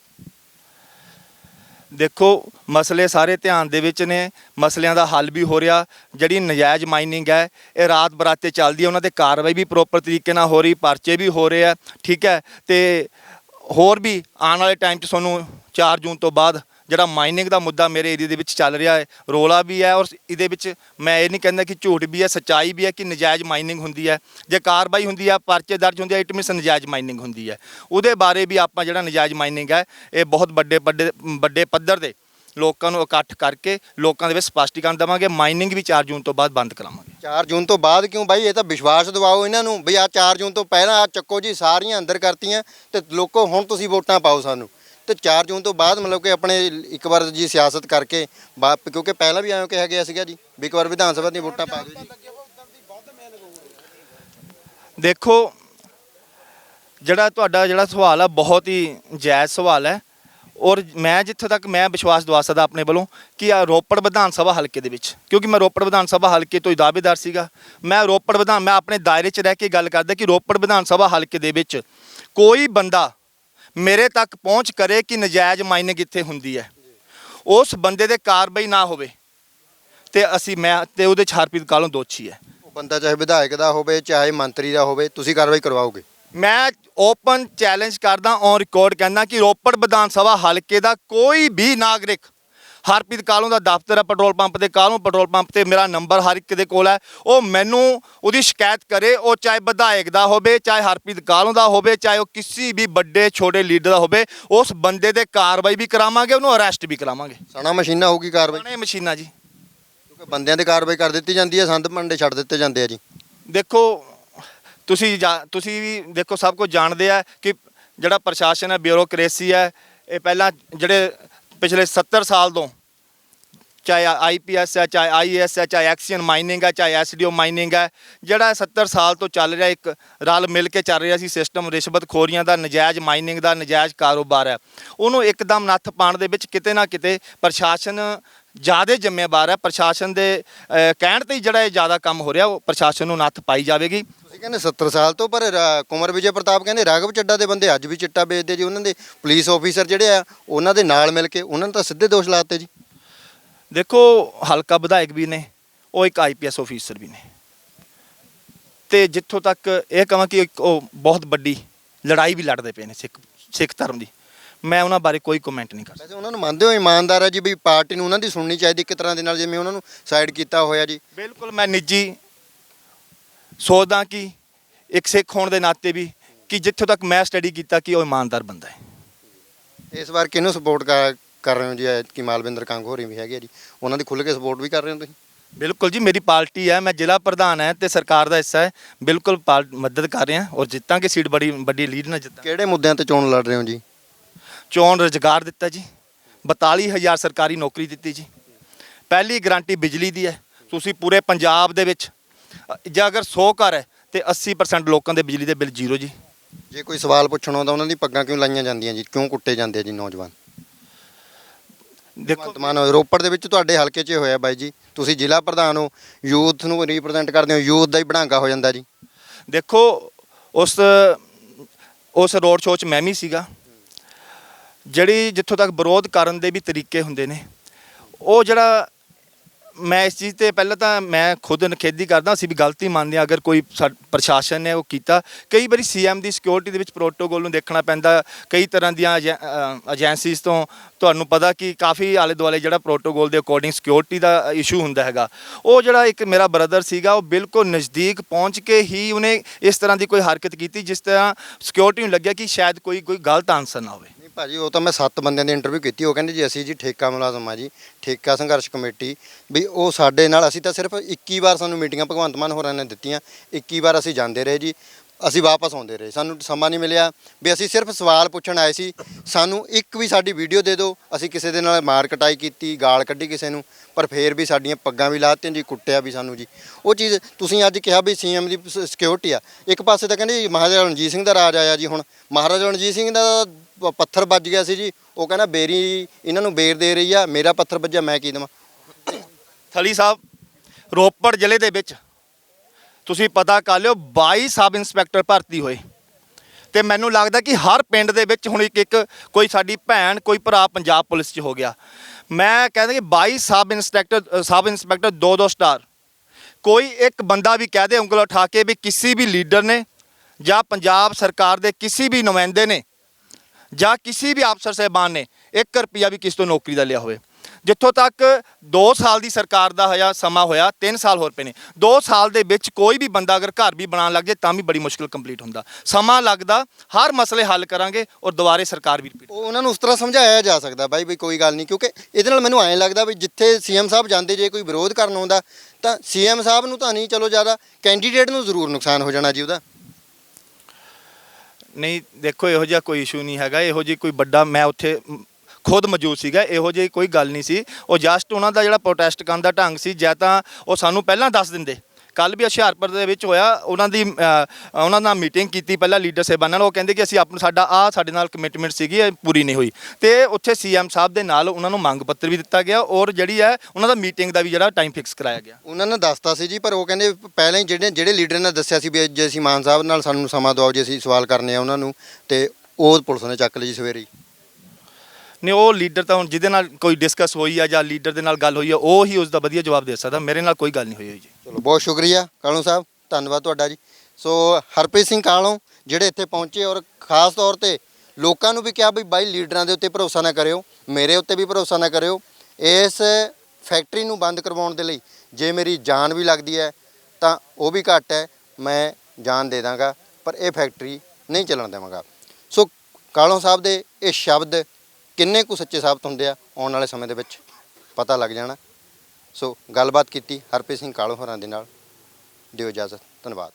ਦੇਖੋ ਮਸਲੇ ਸਾਰੇ ਧਿਆਨ ਦੇ ਵਿੱਚ ਨੇ ਮਸਲਿਆਂ ਦਾ ਹੱਲ ਵੀ ਹੋ ਰਿਹਾ। ਜਿਹੜੀ ਨਜਾਇਜ਼ ਮਾਈਨਿੰਗ ਹੈ ਇਹ ਰਾਤ ਬਰਾਤੇ ਚੱਲਦੀ ਹੈ ਉਹਨਾਂ ਤੇ ਕਾਰਵਾਈ ਵੀ ਪ੍ਰੋਪਰ ਤਰੀਕੇ ਨਾਲ ਹੋ ਰਹੀ ਪਰਚੇ ਵੀ ਹੋ ਰਹੇ ਆ ਠੀਕ ਹੈ। ਤੇ ਹੋਰ ਵੀ ਆਉਣ ਵਾਲੇ ਟਾਈਮ 'ਚ ਤੁਹਾਨੂੰ 4 ਜੂਨ ਤੋਂ ਬਾਅਦ ਜਿਹੜਾ ਮਾਈਨਿੰਗ ਦਾ ਮੁੱਦਾ ਮੇਰੇ ਏਰੀਆ ਦੇ ਵਿੱਚ ਚੱਲ ਰਿਹਾ ਹੈ, ਰੋਲਾ ਵੀ ਹੈ ਔਰ ਇਹਦੇ ਵਿੱਚ ਮੈਂ ਇਹ ਨਹੀਂ ਕਹਿੰਦਾ ਕਿ ਝੂਠ ਵੀ ਹੈ, ਸੱਚਾਈ ਵੀ ਹੈ ਕਿ ਨਜਾਇਜ਼ ਮਾਈਨਿੰਗ ਹੁੰਦੀ ਹੈ। ਜੇ ਕਾਰਵਾਈ ਹੁੰਦੀ ਹੈ, ਪਰਚੇ ਦਰਜ ਹੁੰਦੇ ਆ ਇਟ ਮੀਨਸ ਨਜਾਇਜ਼ ਮਾਈਨਿੰਗ ਹੁੰਦੀ ਹੈ। ਉਹਦੇ ਬਾਰੇ ਵੀ ਆਪਾਂ ਜਿਹੜਾ ਨਜਾਇਜ਼ ਮਾਈਨਿੰਗ ਹੈ, ਇਹ ਬਹੁਤ ਵੱਡੇ ਵੱਡੇ ਵੱਡੇ ਪੱਧਰ ਦੇ ਲੋਕਾਂ ਨੂੰ ਇਕੱਠ ਕਰਕੇ ਲੋਕਾਂ ਦੇ ਵਿੱਚ ਸਪਸ਼ਟੀਕਰਨ ਦੇਵਾਂਗੇ ਮਾਈਨਿੰਗ ਵੀ 4 ਜੂਨ ਤੋਂ ਬਾਅਦ ਬੰਦ ਕਰਾਵਾਂਗੇ। 4 ਜੂਨ ਤੋਂ ਬਾਅਦ ਕਿਉਂ ਬਾਈ? ਇਹ ਤਾਂ ਵਿਸ਼ਵਾਸ ਦਿਵਾਓ ਇਹਨਾਂ ਨੂੰ ਵੀ ਆ 4 ਜੂਨ ਤੋਂ ਪਹਿਲਾਂ ਆ ਚੱਕੋ ਜੀ, ਸਾਰੀਆਂ ਅੰਦਰ ਕਰਤੀਆਂ ਤੇ ਲੋਕੋ ਹੁਣ ਤੁਸੀਂ ਵੋਟਾਂ ਪਾਓ ਸਾਨੂੰ। ਤੇ 4 ਜੂਨ ਤੋਂ ਬਾਅਦ ਮਤਲਬ ਕਿ ਆਪਣੇ ਇੱਕ ਵਾਰ ਜੀ ਸਿਆਸਤ ਕਰਕੇ ਬਾ- ਕਿਉਂਕਿ ਪਹਿਲਾਂ ਵੀ ਐਂ ਕਿਹਾ ਗਿਆ ਸੀਗਾ ਜੀ ਵੀ ਇੱਕ ਵਾਰ ਵਿਧਾਨ ਸਭਾ ਦੀਆਂ ਵੋਟਾਂ ਪਾ ਦਿਓ ਜੀ। ਦੇਖੋ, ਜਿਹੜਾ ਤੁਹਾਡਾ ਜਿਹੜਾ ਸਵਾਲ ਆ, ਬਹੁਤ ਹੀ ਜਾਇਜ਼ ਸਵਾਲ ਹੈ। ਔਰ ਮੈਂ ਜਿੱਥੇ ਤੱਕ ਮੈਂ ਵਿਸ਼ਵਾਸ ਦਵਾ ਸਕਦਾ ਆਪਣੇ ਵੱਲੋਂ ਕਿ ਆ ਰੋਪੜ ਵਿਧਾਨ ਸਭਾ ਹਲਕੇ ਦੇ ਵਿੱਚ, ਕਿਉਂਕਿ ਮੈਂ ਰੋਪੜ ਵਿਧਾਨ ਸਭਾ ਹਲਕੇ ਤੋਂ ਹੀ ਦਾਅਵੇਦਾਰ ਸੀਗਾ। ਮੈਂ ਰੋਪੜ ਵਿਧਾਨ ਮੈਂ ਆਪਣੇ ਦਾਇਰੇ 'ਚ ਰਹਿ ਕੇ ਗੱਲ ਕਰਦਾ ਕਿ ਰੋਪੜ ਵਿਧਾਨ ਸਭਾ ਹਲਕੇ ਦੇ ਵਿੱਚ ਕੋਈ ਬੰਦਾ ਮੇਰੇ ਤੱਕ ਪਹੁੰਚ ਕਰੇ ਕਿ ਨਜਾਇਜ਼ ਮਾਈਨਿੰਗ ਇੱਥੇ ਹੁੰਦੀ ਹੈ। ਉਸ ਬੰਦੇ ਦੇ ਕਾਰਵਾਈ ਨਾ ਹੋਵੇ ਤੇ ਅਸੀਂ ਮੈਂ ਤੇ ਉਹਦੇ 'ਚ ਹਰਪ੍ਰੀਤ ਕਾਲੋਂ ਦੋਸ਼ੀ ਹੈ। ਉਹ ਬੰਦਾ ਚਾਹੇ ਵਿਧਾਇਕ ਦਾ ਹੋਵੇ ਚਾਹੇ ਮੰਤਰੀ ਦਾ ਹੋਵੇ ਤੁਸੀਂ ਕਾਰਵਾਈ ਕਰਵਾਓਗੇ? ਮੈਂ ਓਪਨ ਚੈਲੰਜ ਕਰਦਾ ਔਨ ਰਿਕਾਰਡ ਕਹਿੰਦਾ ਕਿ ਰੋਪੜ ਵਿਧਾਨ ਸਭਾ ਹਲਕੇ ਦਾ ਕੋਈ ਵੀ ਨਾਗਰਿਕ ਹਰਪ੍ਰੀਤ ਕਾਲੋਂ ਦਾ ਦਫ਼ਤਰ ਹੈ ਪੈਟਰੋਲ ਪੰਪ ਦੇ ਕਾਲੋਂ ਪੈਟਰੋਲ ਪੰਪ ਤੇ ਮੇਰਾ ਨੰਬਰ ਹਰ ਇੱਕ ਦੇ ਕੋਲ ਹੈ। ਉਹ ਮੈਨੂੰ ਉਹਦੀ ਸ਼ਿਕਾਇਤ ਕਰੇ ਉਹ ਚਾਹੇ ਵਿਧਾਇਕ ਦਾ ਹੋਵੇ ਚਾਹੇ ਹਰਪ੍ਰੀਤ ਕਾਲੋਂ ਦਾ ਹੋਵੇ ਚਾਹੇ ਉਹ ਕਿਸੇ ਵੀ ਵੱਡੇ ਛੋਟੇ ਲੀਡਰ ਦਾ ਹੋਵੇ ਉਸ ਬੰਦੇ ਤੇ ਕਾਰਵਾਈ ਵੀ ਕਰਾਵਾਂਗੇ ਉਹਨੂੰ ਅਰੈਸਟ ਵੀ ਕਰਾਵਾਂਗੇ। ਸਣਾ ਮਸ਼ੀਨਾਂ ਹੋਊਗੀ ਕਾਰਵਾਈ? ਪੁਰਾਣੇ ਮਸ਼ੀਨਾਂ ਜੀ। ਕਿਉਂਕਿ ਬੰਦਿਆਂ ਤੇ ਕਾਰਵਾਈ ਕਰ ਦਿੱਤੀ ਜਾਂਦੀ ਹੈ ਸੰਦ ਮੰਡੇ ਛੱਡ ਦਿੱਤੇ ਜਾਂਦੇ ਆ ਜੀ। ਦੇਖੋ ਤੁਸੀਂ ਜਾ- ਤੁਸੀਂ ਵੀ ਦੇਖੋ ਸਭ ਕੁਝ ਜਾਣਦੇ ਆ ਕਿ ਜਿਹੜਾ ਪ੍ਰਸ਼ਾਸਨ ਹੈ ਬਿਊਰੋਕ੍ਰੇਸੀ ਹੈ ਇਹ ਪਹਿਲਾਂ ਜਿਹੜੇ ਪਿਛਲੇ 70 ਸਾਲ ਤੋਂ, ਚਾਹੇ ਆਈਪੀਐਸ ਹੈ, ਚਾਹੇ ਆਈਏਐਸ ਹੈ, ਚਾਹੇ ਐਕਸੀਅਨ ਮਾਈਨਿੰਗ ਹੈ, ਚਾਹੇ ਐਸਡੀਓ ਮਾਈਨਿੰਗ ਹੈ, ਜਿਹੜਾ 70 ਸਾਲ ਤੋਂ ਚੱਲ ਰਿਹਾ, ਇੱਕ ਰਲ ਮਿਲ ਕੇ ਚੱਲ ਰਿਹਾ ਸੀ ਸਿਸਟਮ ਰਿਸ਼ਵਤਖੋਰੀਆਂ ਦਾ, ਨਜਾਇਜ਼ ਮਾਈਨਿੰਗ ਦਾ, ਨਜਾਇਜ਼ ਕਾਰੋਬਾਰ ਹੈ। ਉਹਨੂੰ ਇੱਕਦਮ ਨੱਥ ਪਾਉਣ ਦੇ ਵਿੱਚ ਕਿਤੇ ਨਾ ਕਿਤੇ ਪ੍ਰਸ਼ਾਸਨ ਜ਼ਿਆਦਾ ਜ਼ਿੰਮੇਵਾਰ ਹੈ। ਪ੍ਰਸ਼ਾਸਨ ਦੇ ਕਹਿਣ ਤੇ ਹੀ ਜਿਹੜਾ ਇਹ ਜ਼ਿਆਦਾ ਕੰਮ ਹੋ ਰਿਹਾ ਉਹ ਪ੍ਰਸ਼ਾਸਨ ਨੂੰ ਨੱਥ ਪਾਈ ਜਾਵੇਗੀ। ਤੁਸੀਂ ਕਹਿੰਦੇ 70 ਸਾਲ ਤੋਂ ਪਰ ਰਾ- ਕੁੰਵਰ ਵਿਜੇ ਪ੍ਰਤਾਪ ਕਹਿੰਦੇ ਰਾਘਵ ਚੱਡਾ ਦੇ ਬੰਦੇ ਅੱਜ ਵੀ ਚਿੱਟਾ ਵੇਚਦੇ ਜੀ। ਉਹਨਾਂ ਦੇ ਪੁਲਿਸ ਆਫੀਸਰ ਜਿਹੜੇ ਆ ਉਹਨਾਂ ਦੇ ਨਾਲ ਮਿਲ ਕੇ ਉਹਨਾਂ ਨੂੰ ਤਾਂ ਸਿੱਧੇ ਦੋਸ਼ ਲਾਤੇ ਜੀ। ਦੇਖੋ ਹਲਕਾ ਵਿਧਾਇਕ ਵੀ ਨੇ ਉਹ ਇੱਕ ਆਈਪੀਐਸ ਅਫੀਸਰ ਵੀ ਨੇ। ਤੇ ਜਿੱਥੋਂ ਤੱਕ ਇਹ ਕਹਾਂ ਕਿ ਇੱਕ ਉਹ ਬਹੁਤ ਵੱਡੀ ਲੜਾਈ ਵੀ ਲੜਦੇ ਪਏ ਨੇ ਸਿੱਖ ਸਿੱਖ ਧਰਮ ਦੀ। ਮੈਂ ਉਹਨਾਂ ਬਾਰੇ ਕੋਈ ਕਮੈਂਟ ਨਹੀਂ ਕਰ ਸਕਦਾ ਵੈਸੇ ਉਹਨਾਂ ਨੂੰ ਮੰਨਦੇ ਹੋ ਇਮਾਨਦਾਰ ਹੈ ਜੀ ਵੀ ਪਾਰਟੀ ਨੂੰ ਉਹਨਾਂ ਦੀ ਸੁਣਨੀ ਚਾਹੀਦੀ ਇੱਕ ਤਰ੍ਹਾਂ ਦੇ ਨਾਲ ਜਿਵੇਂ ਉਹਨਾਂ ਨੂੰ ਸਾਈਡ ਕੀਤਾ ਹੋਇਆ ਜੀ। ਬਿਲਕੁਲ ਮੈਂ ਨਿੱਜੀ ਸੋਚਦਾ ਕਿ ਇੱਕ ਸਿੱਖ ਹੋਣ ਦੇ ਨਾਤੇ ਵੀ ਕਿ ਜਿੱਥੋਂ ਤੱਕ ਮੈਂ ਸਟੱਡੀ ਕੀਤਾ ਕਿ ਉਹ ਇਮਾਨਦਾਰ ਬੰਦਾ ਹੈ। ਇਸ ਵਾਰ ਕਿਹਨੂੰ ਸਪੋਰਟ ਕਰ ਕਰ ਰਹੇ ਹੋ ਜੀ? ਕਿ ਮਾਲਵਿੰਦਰ ਕੰਗ ਹੋਰੀ ਵੀ ਹੈਗੇ ਜੀ। ਉਹਨਾਂ ਦੀ ਖੁੱਲ੍ਹ ਕੇ ਸਪੋਰਟ ਵੀ ਕਰ ਰਹੇ ਹੋ ਤੁਸੀਂ? ਬਿਲਕੁਲ ਜੀ ਮੇਰੀ ਪਾਰਟੀ ਹੈ ਮੈਂ ਜ਼ਿਲ੍ਹਾ ਪ੍ਰਧਾਨ ਹੈ ਤੇ ਸਰਕਾਰ ਦਾ ਹਿੱਸਾ ਹੈ। ਬਿਲਕੁਲ ਪਾਲ- ਮਦਦ ਕਰ ਰਹੇ ਹਾਂ ਔਰ ਜਿੱਤਾਂਗੇ ਸੀਟ ਬੜੀ ਵੱਡੀ ਲੀਡ ਨਾਲ ਜਿੱਤਾਂ ਕਿਹੜੇ ਮੁੱਦਿਆਂ ਤੇ ਚੋਣ ਲੜ ਰਹੇ ਹੋ ਜੀ? ਚੋਣ ਰੁਜ਼ਗਾਰ ਦਿੱਤਾ ਜੀ 42000 ਸਰਕਾਰੀ ਨੌਕਰੀ ਦਿੱਤੀ ਜੀ। ਪਹਿਲੀ ਗਾਰੰਟੀ ਬਿਜਲੀ ਦੀ ਹੈ ਤੁਸੀਂ ਪੂਰੇ ਪੰਜਾਬ ਦੇ ਵਿੱਚ ਜੇ ਅਗਰ 100 ਘਰ ਹੈ ਤੇ 80% ਲੋਕਾਂ ਦੇ ਬਿਜਲੀ ਦੇ ਬਿੱਲ ਜ਼ੀਰੋ ਜੀ। ਜੇ ਕੋਈ ਸਵਾਲ ਪੁੱਛਣਾ ਹੁੰਦਾ ਉਹਨਾਂ ਦੀ ਪੱਗਾਂ ਕਿਉਂ ਲਾਈਆਂ ਜਾਂਦੀਆਂ ਜੀ? ਕਿਉਂ ਕੁੱਟੇ ਜਾਂਦੇ ਆ ਜੀ ਨੌਜਵਾਨ? ਦੇਖੋ ਮਾਨ ਰੋਪੜ ਦੇ ਵਿੱਚ ਤੁਹਾਡੇ ਹਲਕੇ 'ਚ ਹੋਇਆ ਬਾਈ ਜੀ। ਤੁਸੀਂ ਜ਼ਿਲ੍ਹਾ ਪ੍ਰਧਾਨ ਹੋ ਯੂਥ ਨੂੰ ਰਿਪਰੈਜ਼ੈਂਟ ਕਰਦੇ ਹੋ ਯੂਥ ਦਾ ਹੀ ਬਣਾਗਾ ਹੋ ਜਾਂਦਾ ਜੀ। ਦੇਖੋ ਉਸ ਉਸ ਰੋਡ ਸ਼ੋਅ 'ਚ ਮੈਂ ਵੀ ਸੀਗਾ। ਜਿਹੜੀ ਜਿੱਥੋਂ ਤੱਕ ਵਿਰੋਧ ਕਰਨ ਦੇ ਵੀ ਤਰੀਕੇ ਹੁੰਦੇ ਨੇ, ਉਹ ਜਿਹੜਾ ਮੈਂ ਇਸ ਚੀਜ਼ ਤੇ ਪਹਿਲਾਂ ਤਾਂ ਮੈਂ ਖੁਦ ਨਖੇਦੀ ਕਰਦਾ, ਅਸੀਂ ਵੀ ਗਲਤੀ ਮੰਨਦੇ ਹਾਂ, ਅਗਰ ਕੋਈ ਸਾ- ਪ੍ਰਸ਼ਾਸਨ ਨੇ ਉਹ ਕੀਤਾ। ਕਈ ਵਾਰੀ ਸੀਐਮ ਦੀ ਸਿਕਿਉਰਿਟੀ ਦੇ ਵਿੱਚ ਪ੍ਰੋਟੋਕੋਲ ਨੂੰ ਦੇਖਣਾ ਪੈਂਦਾ, ਕਈ ਤਰ੍ਹਾਂ ਦੀਆਂ ਏਜੰਸੀਜ਼ ਤੋਂ ਤੁਹਾਨੂੰ ਪਤਾ ਕਿ ਕਾਫੀ ਆਲੇ ਦੁਆਲੇ ਜਿਹੜਾ ਪ੍ਰੋਟੋਕੋਲ ਦੇ ਅਕੋਰਡਿੰਗ ਸਿਕਿਉਰਿਟੀ ਦਾ ਇਸ਼ੂ ਹੁੰਦਾ ਹੈਗਾ। ਉਹ ਜਿਹੜਾ ਇੱਕ ਮੇਰਾ ਬ੍ਰਦਰ ਸੀਗਾ, ਉਹ ਬਿਲਕੁਲ ਨਜ਼ਦੀਕ ਪਹੁੰਚ ਕੇ ਹੀ ਉਹਨੇ ਇਸ ਤਰ੍ਹਾਂ ਦੀ ਕੋਈ ਹਰਕਤ ਕੀਤੀ, ਜਿਸ ਤਰ੍ਹਾਂ ਸਿਕਿਉਰਿਟੀ ਨੂੰ ਲੱਗਿਆ ਕਿ ਸ਼ਾਇਦ ਕੋਈ ਕੋਈ ਗਲਤ ਆਨਸਰ ਨਾ ਹੋਵੇ। ਭਾਜੀ, ਉਹ ਤਾਂ ਮੈਂ ਸੱਤ ਬੰਦਿਆਂ ਦੀ ਇੰਟਰਵਿਊ ਕੀਤੀ, ਉਹ ਕਹਿੰਦੇ ਜੀ ਅਸੀਂ ਜੀ ਠੇਕਾ ਮੁਲਾਜ਼ਮ ਆ ਜੀ, ਠੇਕਾ ਸੰਘਰਸ਼ ਕਮੇਟੀ, ਵੀ ਉਹ ਸਾਡੇ ਨਾਲ, ਅਸੀਂ ਤਾਂ ਸਿਰਫ 21 ਵਾਰ ਸਾਨੂੰ ਮੀਟਿੰਗਾਂ ਭਗਵੰਤ ਮਾਨ ਹੋਰਾਂ ਨੇ ਦਿੱਤੀਆਂ 21 ਵਾਰ ਅਸੀਂ ਜਾਂਦੇ ਰਹੇ ਜੀ, ਅਸੀਂ ਵਾਪਸ ਆਉਂਦੇ ਰਹੇ, ਸਾਨੂੰ ਸਮਾਂ ਨਹੀਂ ਮਿਲਿਆ, ਵੀ ਅਸੀਂ ਸਿਰਫ ਸਵਾਲ ਪੁੱਛਣ ਆਏ ਸੀ, ਸਾਨੂੰ ਇੱਕ ਵੀ ਸਾਡੀ ਵੀਡੀਓ ਦੇ ਦਿਓ, ਅਸੀਂ ਕਿਸੇ ਦੇ ਨਾਲ ਮਾਰ ਕਟਾਈ ਕੀਤੀ, ਗਾਲ ਕੱਢੀ ਕਿਸੇ ਨੂੰ, ਪਰ ਫੇਰ ਵੀ ਸਾਡੀਆਂ ਪੱਗਾਂ ਵੀ ਲਾਤੀਆਂ ਜੀ, ਕੁੱਟਿਆ ਵੀ ਸਾਨੂੰ ਜੀ। ਉਹ ਚੀਜ਼, ਤੁਸੀਂ ਅੱਜ ਕਿਹਾ ਵੀ ਸੀਐਮ ਦੀ ਸਿਕਿਉਰਿਟੀ ਆ, ਇੱਕ ਪਾਸੇ ਤਾਂ ਕਹਿੰਦੇ ਜੀ ਮਹਾਰਾਜਾ ਰਣਜੀਤ ਸਿੰਘ ਦਾ ਰਾਜ ਆਇਆ ਜੀ ਹੁਣ, ਮਹਾਰਾਜਾ ਰਣਜੀਤ ਸਿੰਘ ਦਾ ਪ- ਪੱਥਰ ਵੱਜ ਗਿਆ ਸੀ ਜੀ, ਉਹ ਕਹਿੰਦਾ ਬੇਰੀ ਇਹਨਾਂ ਨੂੰ ਬੇਰ ਦੇ ਰਹੀ ਆ, ਮੇਰਾ ਪੱਥਰ ਵੱਜਿਆ, ਮੈਂ ਕੀ ਦੇਵਾਂ? ਥਲੀ ਸਾਹਿਬ, ਰੋਪੜ ਜ਼ਿਲ੍ਹੇ ਦੇ ਵਿੱਚ ਤੁਸੀਂ ਪਤਾ ਕਰ ਲਿਓ 22 ਸਬ ਇੰਸਪੈਕਟਰ ਭਰਤੀ ਹੋਏ। ਤੇ ਮੈਨੂੰ ਲੱਗਦਾ ਕਿ ਹਰ ਪਿੰਡ ਦੇ ਵਿੱਚ ਹੁਣ ਇੱਕ ਇੱਕ ਕੋਈ ਸਾਡੀ ਭੈਣ, ਕੋਈ ਭਰਾ ਪੰਜਾਬ ਪੁਲਿਸ 'ਚ ਹੋ ਗਿਆ। ਮੈਂ ਕਹਿੰਦਾ ਕਿ 22 ਸਬ ਇੰਸਪੈਕਟਰ ਸਬ ਇੰਸਪੈਕਟਰ ਦੋ ਦੋ ਸਟਾਰ। ਕੋਈ ਇੱਕ ਬੰਦਾ ਵੀ ਕਹਿ ਦੇ, ਉਂਗਲ ਉਠਾ ਕੇ ਵੀ ਕਿਸੇ ਵੀ ਲੀਡਰ ਨੇ ਜਾਂ ਪੰਜਾਬ ਸਰਕਾਰ ਦੇ ਕਿਸੇ ਵੀ ਨੁਮਾਇੰਦੇ ਨੇ ਜਾਂ ਕਿਸੇ ਵੀ ਅਫਸਰ ਸਾਹਿਬਾਨ ਨੇ 1 ਰੁਪਿਆ ਵੀ ਕਿਸ ਤੋਂ ਨੌਕਰੀ ਦਾ ਲਿਆ ਹੋਵੇ। ਜਿੱਥੋਂ ਤੱਕ 2 ਸਾਲ ਦੀ ਸਰਕਾਰ ਦਾ ਹੋਇਆ ਸਮਾਂ ਹੋਇਆ 3 ਸਾਲ ਹੋਰ ਪਏ ਨੇ। 2 ਸਾਲ ਦੇ ਵਿੱਚ ਕੋਈ ਵੀ ਬੰਦਾ ਅਗਰ ਘਰ ਵੀ ਬਣਾਉਣ ਲੱਗ ਜੇ ਤਾਂ ਵੀ ਬੜੀ ਮੁਸ਼ਕਲ ਕੰਪਲੀਟ ਹੁੰਦਾ। ਸਮਾਂ ਲੱਗਦਾ, ਹਰ ਮਸਲੇ ਹੱਲ ਕਰਾਂਗੇ ਔਰ ਦੁਬਾਰੇ ਸਰਕਾਰ ਵੀ ਰਿਪੀਟ ਉਹ ਉਹਨਾਂ ਨੂੰ ਉਸ ਤਰ੍ਹਾਂ ਸਮਝਾਇਆ ਜਾ ਸਕਦਾ, ਬਾਈ, ਵੀ ਕੋਈ ਗੱਲ ਨਹੀਂ, ਕਿਉਂਕਿ ਇਹਦੇ ਨਾਲ ਮੈਨੂੰ ਐਂ ਲੱਗਦਾ ਵੀ ਜਿੱਥੇ ਸੀਐਮ ਸਾਹਿਬ ਜਾਂਦੇ, ਜੇ ਕੋਈ ਵਿਰੋਧ ਕਰਨ ਆਉਂਦਾ, ਤਾਂ ਸੀਐਮ ਸਾਹਿਬ ਨੂੰ ਤਾਂ ਨਹੀਂ, ਚਲੋ, ਜ਼ਿਆਦਾ ਕੈਂਡੀਡੇਟ ਨੂੰ ਜ਼ਰੂਰ ਨੁਕਸਾਨ ਹੋ ਜਾਣਾ ਜੀ ਉਹਦਾ। ਨਹੀਂ ਦੇਖੋ ਇਹੋ ਜਿਹਾ ਕੋਈ ਇਸ਼ੂ ਨਹੀਂ ਹੈਗਾ। ਇਹੋ ਜਿਹੀ ਕੋਈ ਵੱਡਾ ਮੈਂ ਉੱਥੇ ਮ, ਖੁਦ ਮੌਜੂਦ ਸੀਗਾ। ਇਹੋ ਜਿਹੀ ਕੋਈ ਗੱਲ ਨਹੀਂ ਸੀ। ਉਹ ਜਸਟ ਉਹਨਾਂ ਦਾ ਜਿਹੜਾ ਪ੍ਰੋਟੈਸਟ ਕਰਨ ਦਾ ਢੰਗ ਸੀ ਜਾਂ ਤਾਂ ਉਹ ਸਾਨੂੰ ਪਹਿਲਾਂ ਦੱਸ ਦਿੰਦੇ। ਕੱਲ ਵੀ ਹੁਸ਼ਿਆਰਪੁਰ ਦੇ ਵਿੱਚ ਹੋਇਆ, ਉਹਨਾਂ ਦੀ ਉਹਨਾਂ ਨਾਲ ਮੀਟਿੰਗ ਕੀਤੀ ਪਹਿਲਾਂ ਲੀਡਰ ਸਾਹਿਬਾਨਾਂ ਨਾਲ, ਉਹ ਕਹਿੰਦੇ ਕਿ ਅਸੀਂ ਆਪ ਸਾਡਾ ਆ ਸਾਡੇ ਨਾਲ ਕਮਿਟਮੈਂਟ ਸੀਗੀ, ਇਹ ਪੂਰੀ ਨਹੀਂ ਹੋਈ। ਤੇ ਉੱਥੇ ਸੀਐਮ ਸਾਹਿਬ ਦੇ ਨਾਲ ਉਹਨਾਂ ਨੂੰ ਮੰਗ ਪੱਤਰ ਵੀ ਦਿੱਤਾ ਗਿਆ ਔਰ ਜਿਹੜੀ ਹੈ ਉਹਨਾਂ ਦਾ ਮੀਟਿੰਗ ਦਾ ਵੀ ਜਿਹੜਾ ਟਾਈਮ ਫਿਕਸ ਕਰਾਇਆ ਗਿਆ। ਉਹਨਾਂ ਨੇ ਦੱਸਤਾ ਸੀ ਜੀ, ਪਰ ਉਹ ਕਹਿੰਦੇ ਪਹਿਲਾਂ ਹੀ ਜਿਹੜੇ ਜਿਹੜੇ ਲੀਡਰ ਨੇ ਦੱਸਿਆ ਸੀ ਵੀ ਜੇ ਅਸੀਂ ਮਾਨ ਸਾਹਿਬ ਨਾਲ ਸਾਨੂੰ ਸਮਾਂ ਦਿਵਾਓ, ਜੇ ਅਸੀਂ ਸਵਾਲ ਕਰਨੇ ਆ ਉਹਨਾਂ ਨੂੰ, ਤੇ ਉਹ ਪੁਲਿਸ ਨੇ ਚੱਕ ਲਈ ਸਵੇਰੇ ਹੀ ਨਹੀਂ, ਉਹ ਲੀਡਰ ਤਾਂ ਹੁਣ ਜਿਹਦੇ ਨਾਲ ਕੋਈ ਡਿਸਕਸ ਹੋਈ ਆ ਜਾਂ ਲੀਡਰ ਦੇ ਨਾਲ ਗੱਲ ਹੋਈ ਆ, ਉਹ ਹੀ ਉਸ ਦਾ ਵਧੀਆ ਜਵਾਬ ਦੇ ਸਕਦਾ। ਮੇਰੇ ਨਾਲ ਕੋਈ ਗੱਲ ਨਹੀਂ ਹੋਈ ਹੋਈ ਜੀ। ਚਲੋ, ਬਹੁਤ ਸ਼ੁਕਰੀਆ ਕਾਲੋਂ ਸਾਹਿਬ, ਧੰਨਵਾਦ ਤੁਹਾਡਾ ਜੀ। ਸੋ ਹਰਪ੍ਰੀਤ ਸਿੰਘ ਕਾਲੋਂ ਜਿਹੜੇ ਇੱਥੇ ਪਹੁੰਚੇ ਔਰ ਖਾਸ ਤੌਰ ਤੇ ਲੋਕਾਂ ਨੂੰ ਵੀ ਕਿਹਾ ਵੀ ਬਾਈ ਲੀਡਰਾਂ ਦੇ ਉੱਤੇ ਭਰੋਸਾ ਨਾ ਕਰਿਓ, ਮੇਰੇ ਉੱਤੇ ਵੀ ਭਰੋਸਾ ਨਾ ਕਰਿਓ। ਇਸ ਫੈਕਟਰੀ ਨੂੰ ਬੰਦ ਕਰਵਾਉਣ ਦੇ ਲਈ ਜੇ ਮੇਰੀ ਜਾਨ ਵੀ ਲੱਗਦੀ ਹੈ, ਤਾਂ ਉਹ ਵੀ ਘੱਟ ਹੈ, ਮੈਂ ਜਾਨ ਦੇ ਦਾਂਗਾ, ਪਰ ਇਹ ਫੈਕਟਰੀ ਨਹੀਂ ਚੱਲਣ ਦੇਵਾਂਗਾ। ਸੋ ਕਾਲੋਂ ਸਾਹਿਬ ਦੇ ਇਹ ਸ਼ਬਦ ਕਿੰਨੇ ਕੁ ਸੱਚੇ ਸਾਬਤ ਹੁੰਦੇ ਆ ਆਉਣ ਵਾਲੇ ਸਮੇਂ ਦੇ ਵਿੱਚ? ਪਤਾ ਲੱਗ ਜਾਣਾ। ਸੋ ਗੱਲਬਾਤ ਕੀਤੀ ਹਰਪ੍ਰੀਤ ਸਿੰਘ ਕਾਲੋ ਹੋਰਾਂ ਦੇ ਨਾਲ। ਦਿਓ ਇਜਾਜ਼ਤ। ਧੰਨਵਾਦ।